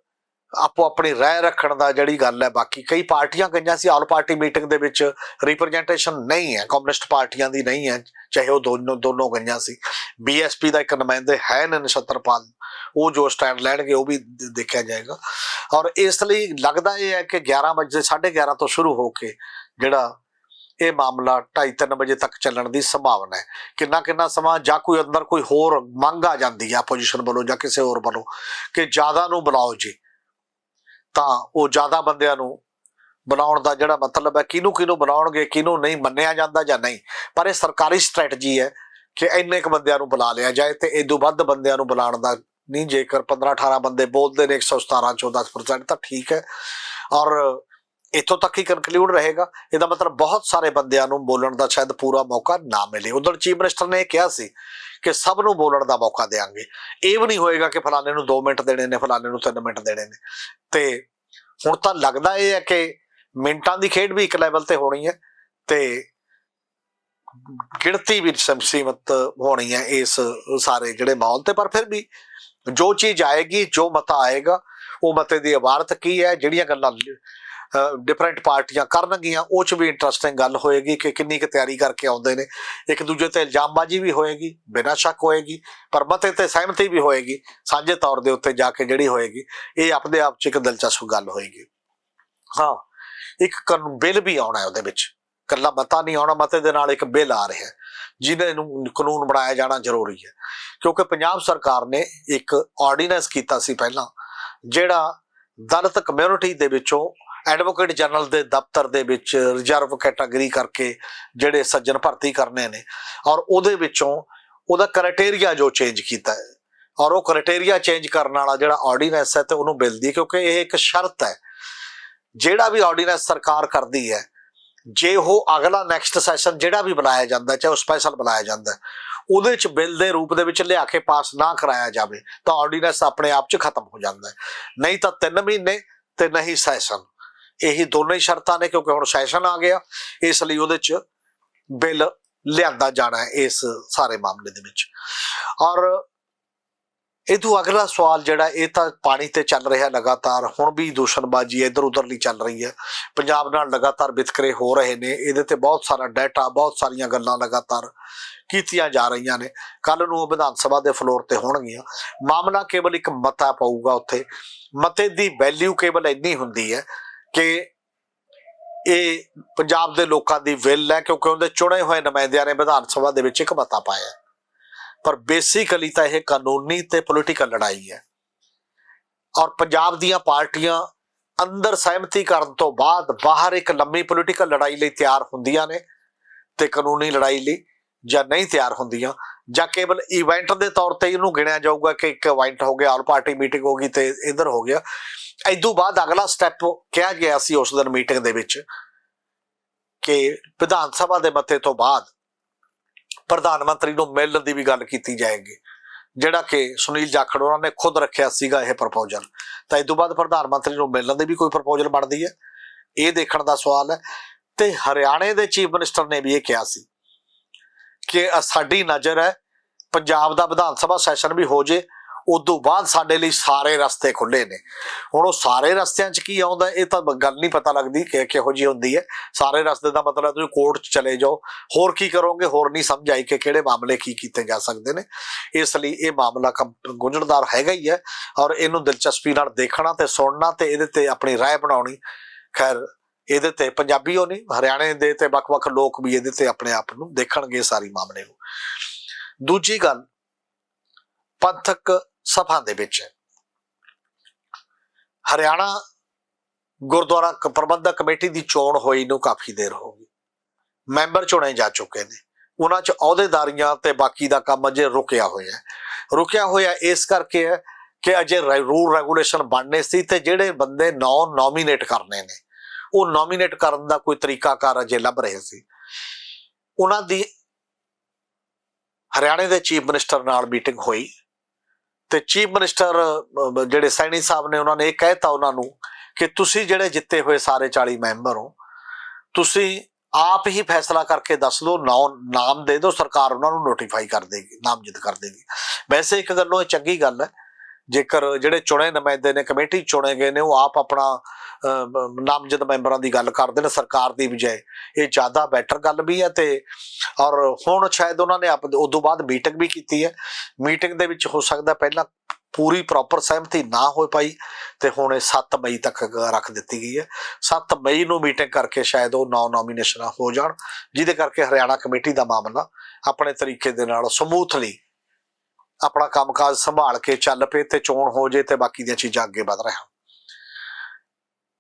ਆਪੋ ਆਪਣੀ ਰਾਏ ਰੱਖਣ ਦਾ ਜਿਹੜੀ ਗੱਲ ਹੈ, ਬਾਕੀ ਕਈ ਪਾਰਟੀਆਂ ਗਈਆਂ ਸੀ, ਆਲ ਪਾਰਟੀ ਮੀਟਿੰਗ ਦੇ ਵਿੱਚ ਰਿਪਰੈਜ਼ੈਂਟੇਸ਼ਨ ਨਹੀਂ ਹੈ ਕਮਿਊਨਿਸਟ ਪਾਰਟੀਆਂ ਦੀ ਨਹੀਂ ਹੈ, ਚਾਹੇ ਉਹ ਦੋਨੋਂ ਦੋਨੋਂ ਗਈਆਂ ਸੀ। ਬੀਐਸਪੀ ਦਾ ਇੱਕ ਨੁਮਾਇੰਦੇ ਹੈ ਨੇ ਨਛੱਤਰਪਾਲ, ਉਹ ਜੋ ਸਟੈਂਡ ਲੈਣਗੇ, ਉਹ ਵੀ ਦੇਖਿਆ ਜਾਏਗਾ। ਔਰ ਇਸ ਲਈ ਲੱਗਦਾ ਇਹ ਹੈ ਕਿ 11 ਵਜੇ 11:30 ਤੋਂ ਸ਼ੁਰੂ ਹੋ ਕੇ ਜਿਹੜਾ ਇਹ ਮਾਮਲਾ 2:30 ਵਜੇ ਤੱਕ ਚੱਲਣ ਦੀ ਸੰਭਾਵਨਾ ਹੈ। ਕਿੰਨਾ ਕਿੰਨਾ ਸਮਾਂ, ਜਾਂ ਕੋਈ ਅੰਦਰ ਕੋਈ ਹੋਰ ਮੰਗ ਆ ਜਾਂਦੀ ਹੈ ਆਪੋਜੀਸ਼ਨ ਵੱਲੋਂ ਜਾਂ ਕਿਸੇ ਹੋਰ ਵੱਲੋਂ, ਕਿ ਜ਼ਿਆਦਾ ਨੂੰ ਬੁਲਾਓ ਜੀ। ਤਾਂ ਉਹ ਜ਼ਿਆਦਾ ਬੰਦਿਆਂ ਨੂੰ ਬਣਾਉਣ ਦਾ ਜਿਹੜਾ ਮਤਲਬ ਹੈ, ਕਿਹਨੂੰ ਕਿਹਨੂੰ ਬਣਾਉਣਗੇ, ਕਿਹਨੂੰ ਨਹੀਂ ਮੰਨਿਆ ਜਾਂਦਾ ਜਾਂ ਨਹੀਂ। ਪਰ ਇਹ ਸਰਕਾਰੀ ਸਟ੍ਰੈਟਜੀ ਹੈ ਕਿ ਇੰਨੇ ਕੁ ਬੰਦਿਆਂ ਨੂੰ ਬੁਲਾ ਲਿਆ ਜਾਏ ਤੇ ਇਦੋਂ ਵੱਧ ਬੰਦਿਆਂ ਨੂੰ ਬੁਲਾਉਣ ਦਾ ਨਹੀਂ, ਜੇਕਰ 15 18 ਬੰਦੇ ਬੋਲਦੇ ਨੇ 117 ਚੋਂ 10% ਤਾਂ ਠੀਕ ਹੈ। ਔਰ ਇੱਥੋਂ ਤੱਕ ਹੀ ਕਨਕਲੂਡ ਰਹੇਗਾ। ਇਹਦਾ ਮਤਲਬ ਬਹੁਤ ਸਾਰੇ ਬੰਦਿਆਂ ਨੂੰ ਬੋਲਣ ਦਾ ਸ਼ਾਇਦ ਪੂਰਾ ਮੌਕਾ ਨਾ ਮਿਲੇ। ਉਧਰ ਚੀਫ ਮਿਨਿਸਟਰ ਨੇ ਇਹ ਕਿਹਾ ਸੀ ਕਿ ਸਭ ਨੂੰ ਬੋਲਣ ਦਾ ਮੌਕਾ ਦੇਾਂਗੇ ਇਹ ਵੀ ਨਹੀਂ ਹੋਏਗਾ ਕਿ ਫਲਾਣੇ ਨੂੰ 2 ਮਿੰਟ ਦੇਣੇ ਨੇ, ਫਲਾਣੇ ਨੂੰ 3 ਮਿੰਟ ਦੇਣੇ ਨੇ। ਤੇ ਹੁਣ ਤਾਂ ਲੱਗਦਾ ਇਹ ਹੈ ਕਿ ਮਿੰਟਾਂ ਦੀ ਖੇਡ ਵੀ ਇੱਕ ਲੈਵਲ ਤੇ ਹੋਣੀ ਹੈ ਤੇ ਗਿਣਤੀ ਵੀ ਸਮ- ਸੀਮਤ ਹੋਣੀ ਹੈ ਇਸ ਸਾਰੇ ਜਿਹੜੇ ਮਾਹੌਲ ਤੇ। ਪਰ ਫਿਰ ਵੀ ਜੋ ਚੀਜ਼ ਆਏਗੀ, ਜੋ ਮਤਾ ਆਏਗਾ, ਉਹ ਮਤੇ ਦੀ ਇਬਾਰਤ ਕੀ ਹੈ? ਜਿਹੜੀਆਂ ਗੱਲਾਂ ਡਿਫਰੈਂਟ ਪਾਰਟੀਆਂ ਕਰਨਗੀਆਂ, ਉਹ ਚ ਵੀ ਇੰਟਰਸਟਿੰਗ ਗੱਲ ਹੋਏਗੀ ਕਿ ਕਿੰਨੀ ਕੁ ਤਿਆਰੀ ਕਰਕੇ ਆਉਂਦੇ ਨੇ। ਇੱਕ ਦੂਜੇ ਤੇ ਇਲਜ਼ਾਮਬਾਜ਼ੀ ਵੀ ਹੋਏਗੀ, ਬਿਨਾਂ ਸ਼ੱਕ ਹੋਏਗੀ, ਪਰ ਮਤੇ ਤੇ ਸਹਿਮਤੀ ਵੀ ਹੋਏਗੀ, ਸਾਂਝੇ ਤੌਰ ਦੇ ਉੱਤੇ ਜਾ ਕੇ ਜਿਹੜੀ ਹੋਏਗੀ, ਇਹ ਆਪਣੇ ਆਪ ਚ ਇੱਕ ਦਿਲਚਸਪ ਗੱਲ ਹੋਏਗੀ। ਹਾਂ, ਇੱਕ ਕਾਨੂੰਨ ਬਿੱਲ ਵੀ ਆਉਣਾ ਹੈ ਉਹਦੇ ਵਿੱਚ। ਕੱਲਾ ਮਤਾ ਨਹੀਂ ਆਉਣਾ, ਮਤੇ ਦੇ ਨਾਲ ਇੱਕ ਬਿੱਲ ਆ ਰਿਹਾ ਜਿਹਦੇ ਨੂੰ ਕਾਨੂੰਨ ਬਣਾਇਆ ਜਾਣਾ ਜ਼ਰੂਰੀ ਹੈ। ਕਿਉਂਕਿ ਪੰਜਾਬ ਸਰਕਾਰ ਨੇ ਇੱਕ ਆਰਡੀਨੈਂਸ ਕੀਤਾ ਸੀ ਪਹਿਲਾਂ, ਜਿਹੜਾ ਦਲਿਤ ਕਮਿਊਨਿਟੀ ਦੇ ਵਿੱਚੋਂ ਐਡਵੋਕੇਟ ਜਨਰਲ ਦੇ ਦਫ਼ਤਰ ਦੇ ਵਿੱਚ ਰਿਜ਼ਰਵ ਕੈਟਾਗਰੀ ਕਰਕੇ ਜਿਹੜੇ ਸੱਜਣ ਭਰਤੀ ਕਰਨੇ ਨੇ ਔਰ ਉਹਦੇ ਵਿੱਚੋਂ ਉਹਦਾ ਕ੍ਰਾਈਟੇਰੀਆ ਜੋ ਚੇਂਜ ਕੀਤਾ ਹੈ ਔਰ ਉਹ ਕ੍ਰਾਈਟੇਰੀਆ ਚੇਂਜ ਕਰਨ ਵਾਲਾ ਜਿਹੜਾ ਆਰਡੀਨੈਂਸ ਹੈ ਤੇ ਉਹਨੂੰ ਮਿਲਦੀ ਕਿਉਂਕਿ ਇਹ ਇੱਕ ਸ਼ਰਤ ਹੈ। ਜਿਹੜਾ ਵੀ ਆਰਡੀਨੈਂਸ ਸਰਕਾਰ ਕਰਦੀ ਹੈ, ਜੇ ਉਹ ਅਗਲਾ ਨੈਕਸਟ ਸੈਸ਼ਨ ਜਿਹੜਾ ਵੀ ਬੁਲਾਇਆ ਜਾਂਦਾ, ਚਾਹੇ ਉਹ ਸਪੈਸ਼ਲ ਬੁਲਾਇਆ ਜਾਂਦਾ, ਉਹਦੇ ਚ ਬਿੱਲ ਦੇ ਰੂਪ ਦੇ ਵਿੱਚ ਲਿਆ ਕੇ ਪਾਸ ਨਾ ਕਰਾਇਆ ਜਾਵੇ ਤਾਂ ਆਰਡੀਨੈਂਸ ਆਪਣੇ ਆਪ ਚ ਖਤਮ ਹੋ ਜਾਂਦਾ ਨਹੀਂ ਤਾਂ 3 ਮਹੀਨੇ ਤੇ ਨਹੀਂ ਸੈਸ਼ਨ ਇਹੀ ਦੋਨੇ ਹੀ ਸ਼ਰਤਾਂ ਨੇ ਕਿਉਂਕਿ ਹੁਣ ਸੈਸ਼ਨ ਆ ਗਿਆ। ਇਸ ਲਈ ਉਹਦੇ ਚ ਬਿੱਲ ਲਿਆਂਦਾ ਜਾਣਾ ਹੈ ਇਸ ਸਾਰੇ ਮਾਮਲੇ ਦੇ ਵਿੱਚ। ਔਰ ਇਹ ਤੋਂ ਅਗਲਾ ਸਵਾਲ ਜਿਹੜਾ, ਇਹ ਤਾਂ ਪਾਣੀ ਤੇ ਚੱਲ ਰਿਹਾ ਲਗਾਤਾਰ, ਹੁਣ ਵੀ ਦੂਸ਼ਣਬਾਜ਼ੀ ਇੱਧਰ ਉੱਧਰ ਲਈ ਚੱਲ ਰਹੀ ਹੈ। ਪੰਜਾਬ ਨਾਲ ਲਗਾਤਾਰ ਵਿਤਕਰੇ ਹੋ ਰਹੇ ਨੇ। ਇਹਦੇ ਤੇ ਬਹੁਤ ਸਾਰਾ ਡਾਟਾ, ਬਹੁਤ ਸਾਰੀਆਂ ਗੱਲਾਂ ਲਗਾਤਾਰ ਕੀਤੀਆਂ ਜਾ ਰਹੀਆਂ ਨੇ। ਕੱਲ ਨੂੰ ਉਹ ਵਿਧਾਨ ਸਭਾ ਦੇ ਫਲੋਰ ਤੇ ਹੋਣਗੀਆਂ। ਮਾਮਲਾ ਕੇਵਲ ਇੱਕ ਮਤਾ ਪਊਗਾ ਉੱਥੇ। ਮਤੇ ਦੀ ਵੈਲਿਊ ਕੇਵਲ ਇੰਨੀ ਹੁੰਦੀ ਹੈ ਕਿ ਇਹ ਪੰਜਾਬ ਦੇ ਲੋਕਾਂ ਦੀ ਵਿਲ ਹੈ ਕਿਉਂਕਿ ਉਹਦੇ ਚੁਣੇ ਹੋਏ ਨੁਮਾਇੰਦਿਆਂ ਨੇ ਵਿਧਾਨ ਸਭਾ ਦੇ ਵਿੱਚ ਇੱਕ ਮਤਾ ਪਾਇਆ ਪਰ ਬੇਸਿਕਲੀ ਤਾਂ ਇਹ ਕਾਨੂੰਨੀ ਤੇ ਪੋਲੀਟੀਕਲ ਲੜਾਈ ਹੈ। ਔਰ ਪੰਜਾਬ ਦੀਆਂ ਪਾਰਟੀਆਂ ਅੰਦਰ ਸਹਿਮਤੀ ਕਰਨ ਤੋਂ ਬਾਅਦ ਬਾਹਰ ਇੱਕ ਲੰਮੀ ਪੋਲੀਟੀਕਲ ਲੜਾਈ ਲਈ ਤਿਆਰ ਹੁੰਦੀਆਂ ਨੇ ਤੇ ਕਾਨੂੰਨੀ ਲੜਾਈ ਲਈ ਜਾਂ ਨਹੀਂ ਤਿਆਰ ਹੁੰਦੀਆਂ ਜਾਂ ਕੇਵਲ ਇਵੈਂਟ ਦੇ ਤੌਰ ਤੇ ਇਹਨੂੰ ਗਿਣਿਆ ਜਾਊਗਾ ਕਿ ਇੱਕ ਇਵੈਂਟ ਹੋ ਗਿਆ, ਆਲ ਪਾਰਟੀ ਮੀਟਿੰਗ ਹੋ ਗਈ ਤੇ ਇਧਰ ਹੋ ਗਿਆ। ਇਦੋਂ ਬਾਅਦ ਅਗਲਾ ਸਟੈਪ ਕਿਹਾ ਗਿਆ ਸੀ ਉਸ ਦਿਨ ਮੀਟਿੰਗ ਦੇ ਵਿੱਚ ਕਿ ਵਿਧਾਨ ਸਭਾ ਦੇ ਮਤੇ ਤੋਂ ਬਾਅਦ ਪ੍ਰਧਾਨ ਮੰਤਰੀ ਨੂੰ ਮਿਲਣ ਦੀ ਵੀ ਗੱਲ ਕੀਤੀ ਜਾਏਗੀ। ਜਿਹੜਾ ਕਿ ਸੁਨੀਲ ਜਾਖੜ ਉਹਨਾਂ ਨੇ ਖੁਦ ਰੱਖਿਆ ਸੀਗਾ ਇਹ ਪ੍ਰਪੋਜ਼ਲ ਤਾਂ ਇਸ ਤੋਂ ਬਾਅਦ ਪ੍ਰਧਾਨ ਮੰਤਰੀ ਨੂੰ ਮਿਲਣ ਦੀ ਵੀ ਕੋਈ ਪ੍ਰਪੋਜ਼ਲ ਬਣਦੀ ਹੈ। ਇਹ ਦੇਖਣ ਦਾ ਸਵਾਲ ਹੈ। ਤੇ ਹਰਿਆਣੇ ਦੇ ਚੀਫ ਮਿਨਿਸਟਰ ਨੇ ਵੀ ਇਹ ਕਿਹਾ ਸੀ। ਕਿ ਅ- ਸਾਡੀ ਨਜ਼ਰ ਹੈ ਪੰਜਾਬ ਦਾ ਵਿਧਾਨ ਸਭਾ ਸੈਸ਼ਨ ਵੀ ਹੋ ਜੇ ਉਦੋਂ ਬਾਅਦ ਸਾਡੇ ਲਈ ਸਾਰੇ ਰਸਤੇ ਖੁੱਲੇ ਨੇ ਹੁਣ ਉਹ ਸਾਰੇ ਰਸਤਿਆਂ 'ਚ ਕੀ ਆਉਂਦਾ ਇਹ ਤਾਂ ਗੱਲ ਨਹੀਂ ਪਤਾ ਲੱਗਦੀ ਕਿ ਕਿਹੋ ਜੀ ਹੁੰਦੀ ਹੈ ਸਾਰੇ ਰਸਤੇ ਦਾ ਮਤਲਬ ਤੁਸੀਂ ਕੋਰਟ 'ਚ ਚਲੇ ਜਾਓ ਹੋਰ ਕੀ ਕਰੋਗੇ ਹੋਰ ਨਹੀਂ ਸਮਝ ਆਈ ਕਿ ਕਿਹੜੇ ਮਾਮਲੇ ਕੀ ਕੀਤੇ ਜਾ ਸਕਦੇ ਨੇ ਇਸ ਲਈ ਇਹ ਮਾਮਲਾ ਕੰਪ- ਗੁੰਝਲਦਾਰ ਹੈਗਾ ਹੀ ਹੈ ਔਰ ਇਹਨੂੰ ਦਿਲਚਸਪੀ ਨਾਲ ਦੇਖਣਾ ਤੇ ਸੁਣਨਾ ਤੇ ਇਹਦੇ ਤੇ ਆਪਣੀ رائے ਬਣਾਉਣੀ ਖੈਰ ਇਹਦੇ ਤੇ ਪੰਜਾਬੀਓ ਨਹੀਂ, ਹਰਿਆਣੇ ਦੇ ਤੇ ਵੱਖ-ਵੱਖ ਲੋਕ ਵੀ ਇਹਦੇ ਤੇ ਆਪਣੇ ਆਪ ਨੂੰ ਦੇਖਣਗੇ ਸਾਰੀ ਮਾਮਲੇ ਨੂੰ। ਦੂਜੀ ਗੱਲ, ਪੰਥਕ ਸਭਾ ਦੇ ਵਿੱਚ ਹਰਿਆਣਾ ਗੁਰਦੁਆਰਾ ਪ੍ਰਬੰਧਕ ਕਮੇਟੀ ਦੀ ਚੋਣ ਹੋਈ ਨੂੰ ਕਾਫੀ ਦੇਰ ਹੋ ਗਈ। ਮੈਂਬਰ ਚੁਣੇ ਜਾ ਚੁੱਕੇ ਨੇ। ਉਹਨਾਂ 'ਚ ਅਹੁਦੇਦਾਰੀਆਂ ਤੇ ਬਾਕੀ ਦਾ ਕੰਮ ਅਜੇ ਰੁਕਿਆ ਹੋਇਆ ਹੈ। ਰੁਕਿਆ ਹੋਇਆ ਇਸ ਕਰਕੇ ਹੈ ਕਿ ਅਜੇ ਰੂਲ ਰੈਗੂਲੇਸ਼ਨ ਬਣਨੇ ਸੀ ਤੇ ਜਿਹੜੇ ਬੰਦੇ ਨੌ, ਨੋਮੀਨੇਟ ਕਰਨੇ ਨੇ ਉਹ ਨੋਮੀਨੇਟ ਕਰਨ ਦਾ ਕੋਈ ਤਰੀਕਾਕਾਰ ਅਜੇ ਲੱਭ ਰਹੇ ਸੀ। ਉਹਨਾਂ ਦੀ ਹਰਿਆਣੇ ਦੇ ਚੀਫ ਮਿਨਿਸਟਰ ਨਾਲ ਮੀਟਿੰਗ ਹੋਈ ਤੇ ਚੀਫ ਮਿਨਿਸਟਰ ਜਿਹੜੇ ਸੈਣੀ ਸਾਹਿਬ ਨੇ ਉਹਨਾਂ ਨੇ ਇਹ ਕਹਿਤਾ ਉਹਨਾਂ ਨੂੰ ਕਿ ਤੁਸੀਂ ਜਿਹੜੇ ਜਿੱਤੇ ਹੋਏ ਸਾਰੇ 40 ਮੈਂਬਰ ਹੋ, ਤੁਸੀਂ ਆਪ ਹੀ ਫੈਸਲਾ ਕਰਕੇ ਦੱਸ ਦਿਓ ਨਾਮ ਨਾਮ ਦੇ ਦਿਓ, ਸਰਕਾਰ ਉਹਨਾਂ ਨੂੰ ਨੋਟੀਫਾਈ ਕਰ ਦੇਗੀ, ਨਾਮਜ਼ਦ ਕਰ ਦੇਗੀ। ਵੈਸੇ ਇੱਕ ਗੱਲੋਂ ਇਹ ਚੰਗੀ ਗੱਲ ਹੈ ਜੇਕਰ ਜਿਹੜੇ ਚੁਣੇ ਨੁਮਾਇੰਦੇ ਨੇ, ਕਮੇਟੀ ਚੁਣੇ ਗਏ ਨੇ, ਉਹ ਆਪ ਆਪਣਾ ਨਾਮਜ਼ਦ ਮੈਂਬਰਾਂ ਦੀ ਗੱਲ ਕਰਦੇ ਨੇ, ਸਰਕਾਰ ਦੀ ਬਜਾਏ। ਇਹ ਜ਼ਿਆਦਾ ਬੈਟਰ ਗੱਲ ਵੀ ਹੈ ਤੇ, ਔਰ ਹੁਣ ਸ਼ਾਇਦ ਉਹਨਾਂ ਨੇ ਆਪ, ਉਦੋਂ ਬਾਅਦ ਮੀਟਿੰਗ ਵੀ ਕੀਤੀ ਹੈ। ਮੀਟਿੰਗ ਦੇ ਵਿੱਚ ਹੋ ਸਕਦਾ ਪਹਿਲਾਂ ਪੂਰੀ ਪ੍ਰੋਪਰ ਸਹਿਮਤੀ ਨਾ ਹੋ ਪਾਈ ਤੇ ਹੁਣ ਇਹ 7 ਮਈ ਤੱਕ ਰੱਖ ਦਿੱਤੀ ਗਈ ਹੈ। 7 ਮਈ ਨੂੰ ਮੀਟਿੰਗ ਕਰਕੇ ਸ਼ਾਇਦ ਉਹ ਨੌ ਨੋਮੀਨੇਸ਼ਨਾਂ ਹੋ ਜਾਣ, ਜਿਹਦੇ ਕਰਕੇ ਹਰਿਆਣਾ ਕਮੇਟੀ ਦਾ ਮਾਮਲਾ ਆਪਣੇ ਤਰੀਕੇ ਦੇ ਨਾਲ ਸਮੂਥਲੀ ਆਪਣਾ ਕੰਮਕਾਜ ਸੰਭਾਲ ਕੇ ਚੱਲ ਪਏ ਤੇ ਚੋਣ ਹੋ ਜੇ ਤੇ ਬਾਕੀ ਦੀਆਂ ਚੀਜ਼ਾਂ ਅੱਗੇ ਵਧ ਰਹਿਣ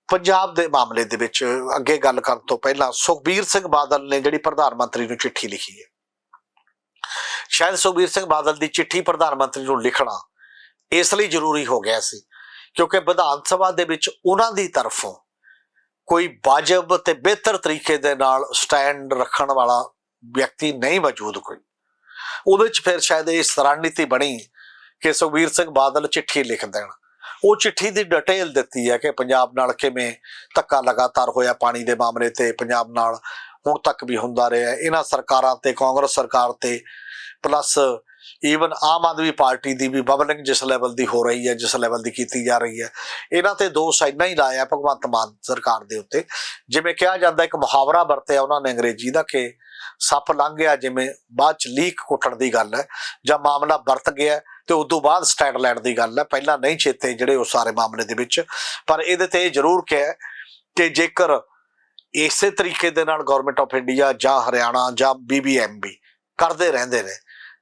ਪੰਜਾਬ ਦੇ ਮਾਮਲੇ ਦੇ ਵਿੱਚ ਅੱਗੇ ਗੱਲ ਕਰਨ ਤੋਂ ਪਹਿਲਾਂ ਸੁਖਬੀਰ ਸਿੰਘ ਬਾਦਲ ਨੇ ਜਿਹੜੀ ਪ੍ਰਧਾਨ ਮੰਤਰੀ ਨੂੰ ਚਿੱਠੀ ਲਿਖੀ ਹੈ। ਸ਼ਾਇਦ ਸੁਖਬੀਰ ਸਿੰਘ ਬਾਦਲ ਦੀ ਚਿੱਠੀ ਪ੍ਰਧਾਨ ਮੰਤਰੀ ਨੂੰ ਲਿਖਣਾ ਇਸ ਲਈ ਜ਼ਰੂਰੀ ਹੋ ਗਿਆ ਸੀ ਕਿਉਂਕਿ ਵਿਧਾਨ ਸਭਾ ਦੇ ਵਿੱਚ ਉਹਨਾਂ ਦੀ ਤਰਫੋਂ ਕੋਈ ਵਾਜਬ ਤੇ ਬਿਹਤਰ ਤਰੀਕੇ ਦੇ ਨਾਲ ਸਟੈਂਡ ਰੱਖਣ ਵਾਲਾ ਵਿਅਕਤੀ ਨਹੀਂ ਮੌਜੂਦ ਕੋਈ। ਉਹਦੇ ਚ ਫਿਰ ਸ਼ਾਇਦ ਇਹ ਰਣਨੀਤੀ ਬਣੀ ਕਿ ਸੁਖਬੀਰ ਸਿੰਘ ਬਾਦਲ ਚਿੱਠੀ ਲਿਖ ਦੇਣ। ਉਹ ਚਿੱਠੀ ਦੀ ਡਿਟੇਲ ਦਿੱਤੀ ਹੈ ਕਿ ਪੰਜਾਬ ਨਾਲ ਕਿਵੇਂ ਧੱਕਾ ਲਗਾਤਾਰ ਹੋਇਆ ਪਾਣੀ ਦੇ ਮਾਮਲੇ ਤੇ, ਪੰਜਾਬ ਨਾਲ ਹੁਣ ਤੱਕ ਵੀ ਹੁੰਦਾ ਰਿਹਾ ਇਹਨਾਂ ਸਰਕਾਰਾਂ ਤੇ, ਕਾਂਗਰਸ ਸਰਕਾਰ ਤੇ plus even Aam Aadmi Party ਦੀ ਵੀ ਬਬਲਿੰਗ ਜਿਸ ਲੈਵਲ ਦੀ ਹੋ ਰਹੀ ਹੈ, ਜਿਸ ਲੈਵਲ ਦੀ ਕੀਤੀ ਜਾ ਰਹੀ ਹੈ। ਇਹਨਾਂ ਤੇ ਦੋਸ਼ ਇੰਨਾ ਹੀ ਲਾਇਆ ਭਗਵੰਤ ਮਾਨ ਸਰਕਾਰ ਦੇ ਉੱਤੇ। ਜਿਵੇਂ ਕਿਹਾ ਜਾਂਦਾ ਇੱਕ ਮੁਹਾਵਰਾ ਵਰਤਿਆ ਉਹਨਾਂ ਨੇ ਅੰਗਰੇਜ਼ੀ ਦਾ ਕਿ ਸੱਪ ਲੰਘ ਗਿਆ ਜਿਵੇਂ ਬਾਅਦ ਚ ਲੀਕ ਕੁੱਟਣ ਦੀ ਗੱਲ ਹੈ ਜਾਂ ਮਾਮਲਾ ਵਰਤ ਗਿਆ ਤੇ ਉਸ ਤੋਂ ਬਾਅਦ ਸਟੈਂਡ ਲੈਣ ਦੀ ਗੱਲ ਹੈ। ਪਹਿਲਾਂ ਨਹੀਂ ਚੇਤੇ ਜਿਹੜੇ ਉਹ ਸਾਰੇ ਮਾਮਲੇ ਦੇ ਵਿੱਚ। ਪਰ ਇਹਦੇ ਤੇ ਇਹ ਜ਼ਰੂਰ ਕਿਹਾ ਕਿ ਜੇਕਰ ਇਸੇ ਤਰੀਕੇ ਦੇ ਨਾਲ ਗਵਰਨਮੈਂਟ ਆਫ ਇੰਡੀਆ ਜਾਂ ਹਰਿਆਣਾ ਜਾਂ ਬੀਬੀਐਮਬੀ ਕਰਦੇ ਰਹਿੰਦੇ ਨੇ,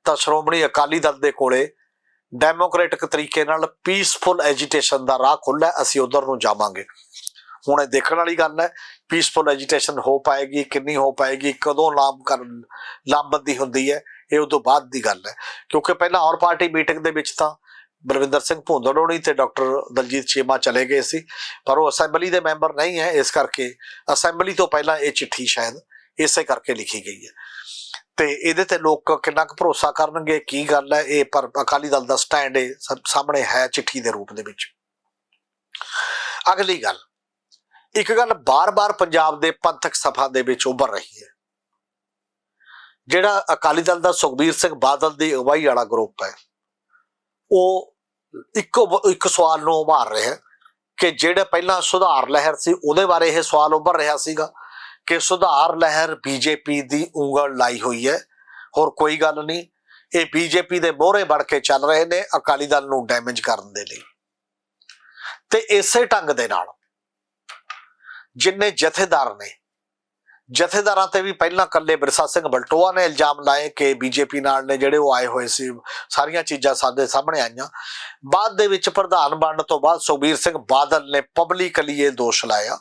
ਤਾਂ ਸ਼੍ਰੋਮਣੀ ਅਕਾਲੀ ਦਲ ਦੇ ਕੋਲੇ ਡੈਮੋਕ੍ਰੈਟਿਕ ਤਰੀਕੇ ਨਾਲ ਪੀਸਫੁਲ ਐਜੀਟੇਸ਼ਨ ਦਾ ਰਾਹ ਖੁੱਲ੍ਹਾ ਅਸੀਂ ਉਧਰ ਨੂੰ ਜਾਵਾਂਗੇ। ਹੁਣ ਇਹ ਦੇਖਣ ਵਾਲੀ ਗੱਲ ਹੈ ਪੀਸਫੁਲ ਐਜੀਟੇਸ਼ਨ ਹੋ ਪਾਏਗੀ ਕਿੰਨੀ ਹੋ ਪਾਏਗੀ, ਕਦੋਂ ਲਾਮ ਕਰ ਲਾਮਬੰਦੀ ਹੁੰਦੀ ਹੈ, ਇਹ ਉਦੋਂ ਬਾਅਦ ਦੀ ਗੱਲ ਹੈ। ਕਿਉਂਕਿ ਪਹਿਲਾਂ ਔਰ ਪਾਰਟੀ ਮੀਟਿੰਗ ਦੇ ਵਿੱਚ ਤਾਂ ਬਲਵਿੰਦਰ ਸਿੰਘ ਭੁੰਦੜ ਹੋਣੀ ਤੇ ਡਾਕਟਰ ਦਲਜੀਤ ਚੀਮਾ ਚਲੇ ਗਏ ਸੀ, ਪਰ ਉਹ ਅਸੈਂਬਲੀ ਦੇ ਮੈਂਬਰ ਨਹੀਂ ਹੈ, ਇਸ ਕਰਕੇ ਅਸੈਂਬਲੀ ਤੋਂ ਪਹਿਲਾਂ ਇਹ ਚਿੱਠੀ ਸ਼ਾਇਦ ਇਸੇ ਕਰਕੇ ਲਿਖੀ ਗਈ ਹੈ। ਤੇ ਇਹਦੇ ਤੇ ਲੋਕ ਕਿੰਨਾ ਕੁ ਭਰੋਸਾ ਕਰਨਗੇ, ਕੀ ਗੱਲ ਹੈ, ਇਹ ਪਰ ਅਕਾਲੀ ਦਲ ਦਾ ਸਟੈਂਡ ਇਹ ਸਾਹਮਣੇ ਹੈ ਚਿੱਠੀ ਦੇ ਰੂਪ ਦੇ ਵਿੱਚ। ਅਗਲੀ ਗੱਲ ਇੱਕ ਗੱਲ ਬਾਰ-ਬਾਰ ਪੰਜਾਬ ਦੇ ਪੰਥਕ ਸਫ਼ਾ ਦੇ ਵਿੱਚ ਉੱਭਰ ਰਹੀ ਹੈ। ਜਿਹੜਾ ਅਕਾਲੀ ਦਲ ਦਾ ਸੁਖਬੀਰ ਸਿੰਘ ਬਾਦਲ ਦੀ ਅਗਵਾਈ ਵਾਲਾ ਗਰੁੱਪ ਹੈ, ਉਹ ਇੱਕੋ ਇੱਕ ਸਵਾਲ ਨੂੰ ਉਭਾਰ ਰਿਹਾ ਕਿ ਜਿਹੜੇ ਪਹਿਲਾਂ ਸੁਧਾਰ ਲਹਿਰ ਸੀ, ਉਹਦੇ ਬਾਰੇ ਇਹ ਸਵਾਲ ਉੱਭਰ ਰਿਹਾ ਸੀਗਾ ਕਿ ਸੁਧਾਰ ਲਹਿਰ ਬੀਜੇਪੀ ਦੀ ਉਂਗਲ ਲਾਈ ਹੋਈ ਹੈ। ਹੋਰ ਕੋਈ ਗੱਲ ਨਹੀਂ, ਇਹ ਬੀਜੇਪੀ ਦੇ ਮੋਹਰੇ ਬਣ ਕੇ ਚੱਲ ਰਹੇ ਨੇ, ਅਕਾਲੀ ਦਲ ਨੂੰ ਡੈਮੇਜ ਕਰਨ ਦੇ ਲਈ। ਤੇ ਇਸੇ ਢੰਗ ਦੇ ਨਾਲ ਜਿੰਨੇ ਜਥੇਦਾਰ ਨੇ। ਜਥੇਦਾਰਾਂ ਤੇ ਵੀ ਪਹਿਲਾਂ ਕੱਲੇ ਬਿਰਸਾ ਸਿੰਘ ਬਲਟੋਆ ਨੇ ਇਲਜ਼ਾਮ ਲਾਏ ਕਿ ਬੀਜੇਪੀ ਨਾਲ ਨੇ ਜਿਹੜੇ ਉਹ ਆਏ ਹੋਏ ਸੀ, ਸਾਰੀਆਂ ਚੀਜ਼ਾਂ ਸਾਡੇ ਸਾਹਮਣੇ ਆਈਆਂ। ਬਾਅਦ ਦੇ ਵਿੱਚ ਪ੍ਰਧਾਨ ਬਣਨ ਤੋਂ ਬਾਅਦ ਸੁਖਬੀਰ ਸਿੰਘ ਬਾਦਲ ਨੇ ਪਬਲਿਕਲੀ ਇਹ ਦੋਸ਼ ਲਾਇਆ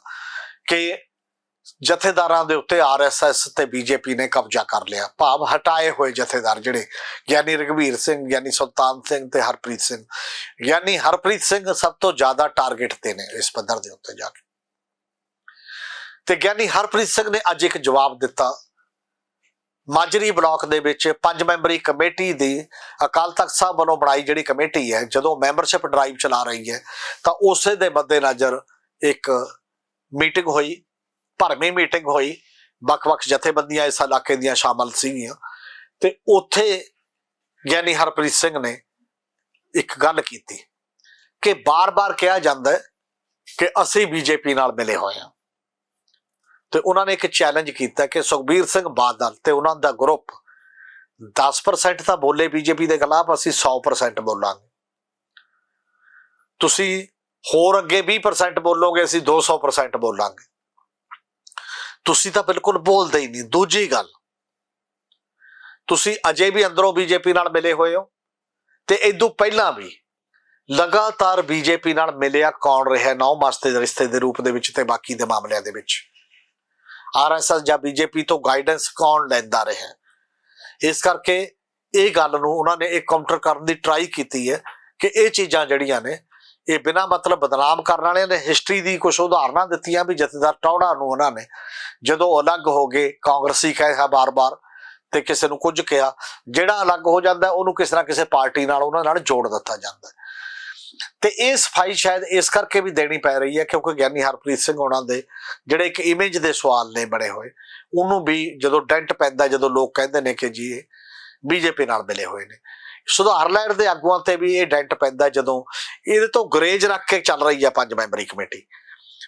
ਕਿ ਜਥੇਦਾਰਾਂ ਦੇ ਉੱਤੇ ਆਰਐਸਐਸ ਤੇ ਬੀਜੇਪੀ ਨੇ ਕਬਜ਼ਾ ਕਰ ਲਿਆ। ਭਾਵ ਹਟਾਏ ਹੋਏ ਜਥੇਦਾਰ ਜਿਹੜੇ ਗਿਆਨੀ ਰਘਵੀਰ ਸਿੰਘ ਗਿਆਨੀ ਸੁਲਤਾਨ ਸਿੰਘ ਤੇ ਹਰਪ੍ਰੀਤ ਸਿੰਘ। ਗਿਆਨੀ ਹਰਪ੍ਰੀਤ ਸਿੰਘ ਸਭ ਤੋਂ ਜ਼ਿਆਦਾ ਟਾਰਗੇਟ ਤੇ ਨੇ ਇਸ ਪੱਧਰ ਦੇ ਉੱਤੇ ਜਾ ਕੇ। ਤੇ ਗਿਆਨੀ ਹਰਪ੍ਰੀਤ ਸਿੰਘ ਨੇ ਅੱਜ ਇੱਕ ਜਵਾਬ ਦਿੱਤਾ। ਮਾਜਰੀ ਬਲਾਕ ਦੇ ਵਿੱਚ ਪੰਜ ਮੈਂਬਰੀ ਕਮੇਟੀ ਦੀ ਅਕਾਲ ਤਖਤ ਸਾਹਿਬ ਵੱਲੋਂ ਬਣਾਈ ਜਿਹੜੀ ਕਮੇਟੀ ਹੈ, ਜਦੋਂ ਮੈਂਬਰਸ਼ਿਪ ਡਰਾਈਵ ਚਲਾ ਰਹੀ ਹੈ, ਤਾਂ ਉਸੇ ਦੇ ਮੱਦੇਨਜ਼ਰ ਇੱਕ ਮੀਟਿੰਗ ਹੋਈ ਭਰਮੀ ਮੀਟਿੰਗ ਹੋਈ। ਵੱਖ-ਵੱਖ ਜਥੇਬੰਦੀਆਂ ਇਸ ਇਲਾਕੇ ਦੀਆਂ ਸ਼ਾਮਲ ਸੀਗੀਆਂ। ਤੇ ਉੱਥੇ ਗਿਆਨੀ ਹਰਪ੍ਰੀਤ ਸਿੰਘ ਨੇ ਇੱਕ ਗੱਲ ਕੀਤੀ ਕਿ ਬਾਰ-ਬਾਰ ਕਿਹਾ ਜਾਂਦਾ ਹੈ ਕਿ ਅਸੀਂ ਬੀਜੇਪੀ ਨਾਲ ਮਿਲੇ ਹੋਏ ਹਾਂ। ਤੇ ਉਹਨਾਂ ਨੇ ਇੱਕ ਚੈਲੰਜ ਕੀਤਾ ਕਿ ਸੁਖਬੀਰ ਸਿੰਘ ਬਾਦਲ ਤੇ ਉਹਨਾਂ ਦਾ ਗਰੁੱਪ 10% ਤਾਂ ਬੋਲੇ ਬੀਜੇਪੀ ਦੇ ਖਿਲਾਫ, ਅਸੀਂ 100% ਬੋਲਾਂਗੇ। ਤੁਸੀਂ ਹੋਰ ਅੱਗੇ 20% ਬੋਲੋਗੇ, ਅਸੀਂ 200% ਬੋਲਾਂਗੇ। ਤੁਸੀਂ ਤਾਂ ਬਿਲਕੁਲ ਬੋਲਦੇ ਹੀ ਨਹੀਂ। ਦੂਜੀ ਗੱਲ, ਤੁਸੀਂ ਅਜੇ ਵੀ ਅੰਦਰੋਂ ਬੀਜੇਪੀ ਨਾਲ ਮਿਲੇ ਹੋਏ ਹੋ ਤੇ ਇਦੋਂ ਪਹਿਲਾਂ ਵੀ ਲਗਾਤਾਰ ਬੀਜੇਪੀ ਨਾਲ ਮਿਲਿਆ ਕੌਣ ਰਿਹਾ ਨੌ ਮਾਸਤੇ ਦੇ ਰਿਸ਼ਤੇ ਦੇ ਰੂਪ ਦੇ ਵਿੱਚ ਤੇ ਬਾਕੀ ਦੇ ਮਾਮਲਿਆਂ ਦੇ ਵਿੱਚ? ਆਰਐਸਐਸ ਜਾਂ ਬੀਜੇਪੀ ਤੋਂ ਗਾਈਡੈਂਸ ਕੌਣ ਲੈਂਦਾ ਰਿਹਾ ਇਸ ਕਰਕੇ ਇਹ ਗੱਲ ਨੂੰ ਉਹਨਾਂ ਨੇ ਇੱਕ ਕਾਊਂਟਰ ਕਰਨ ਦੀ ਟਰਾਈ ਕੀਤੀ ਹੈ ਕਿ ਇਹ ਚੀਜ਼ਾਂ ਜਿਹੜੀਆਂ ਨੇ, ਇਹ ਬਿਨਾਂ ਮਤਲਬ ਬਦਨਾਮ ਕਰਨ ਵਾਲਿਆਂ ਨੇ ਹਿਸਟਰੀ ਦੀ ਕੁਝ ਉਦਾਹਰਨਾਂ ਦਿੱਤੀਆਂ ਵੀ ਜਥੇਦਾਰ ਟੌੜਾ ਨੂੰ ਉਹਨਾਂ ਨੇ। ਜਦੋਂ ਅਲੱਗ ਹੋ ਗਏ, ਕਾਂਗਰਸੀ ਕਿਹਾ ਬਾਰ-ਬਾਰ ਤੇ ਕਿਸੇ ਨੂੰ ਕੁਝ ਕਿਹਾ, ਜਿਹੜਾ ਅਲੱਗ ਹੋ ਜਾਂਦਾ ਉਹਨੂੰ ਕਿਸੇ ਨਾ ਕਿਸੇ ਪਾਰਟੀ ਨਾਲ, ਉਹਨਾਂ ਨਾਲ ਜੋੜ ਦਿੱਤਾ ਜਾਂਦਾ ਤੇ ਇਹ ਸਫ਼ਾਈ ਸ਼ਾਇਦ ਇਸ ਕਰਕੇ ਵੀ ਦੇਣੀ ਪੈ ਰਹੀ ਹੈ ਕਿਉਂਕਿ ਗਿਆਨੀ ਹਰਪ੍ਰੀਤ ਸਿੰਘ ਉਹਨਾਂ ਦੇ ਜਿਹੜੇ ਇੱਕ ਇਮੇਜ ਦੇ ਸਵਾਲ ਨੇ ਬਣੇ ਹੋਏ, ਉਹਨੂੰ ਵੀ ਜਦੋਂ ਡੈਂਟ ਪੈਂਦਾ ਜਦੋਂ ਲੋਕ ਕਹਿੰਦੇ ਨੇ ਕਿ ਜੀ ਇਹ ਬੀਜੇਪੀ ਨਾਲ ਮਿਲੇ ਹੋਏ ਨੇ। ਸੁਧਾਰ ਲਹਿਰ ਦੇ ਆਗੂਆਂ ਤੇ ਵੀ ਇਹ ਡੈਂਟ ਪੈਂਦਾ ਜਦੋਂ ਇਹਦੇ ਤੋਂ ਗਰੇਜ ਰੱਖ ਕੇ ਚੱਲ ਰਹੀ ਹੈ ਪੰਜ ਮੈਂਬਰੀ ਕਮੇਟੀ।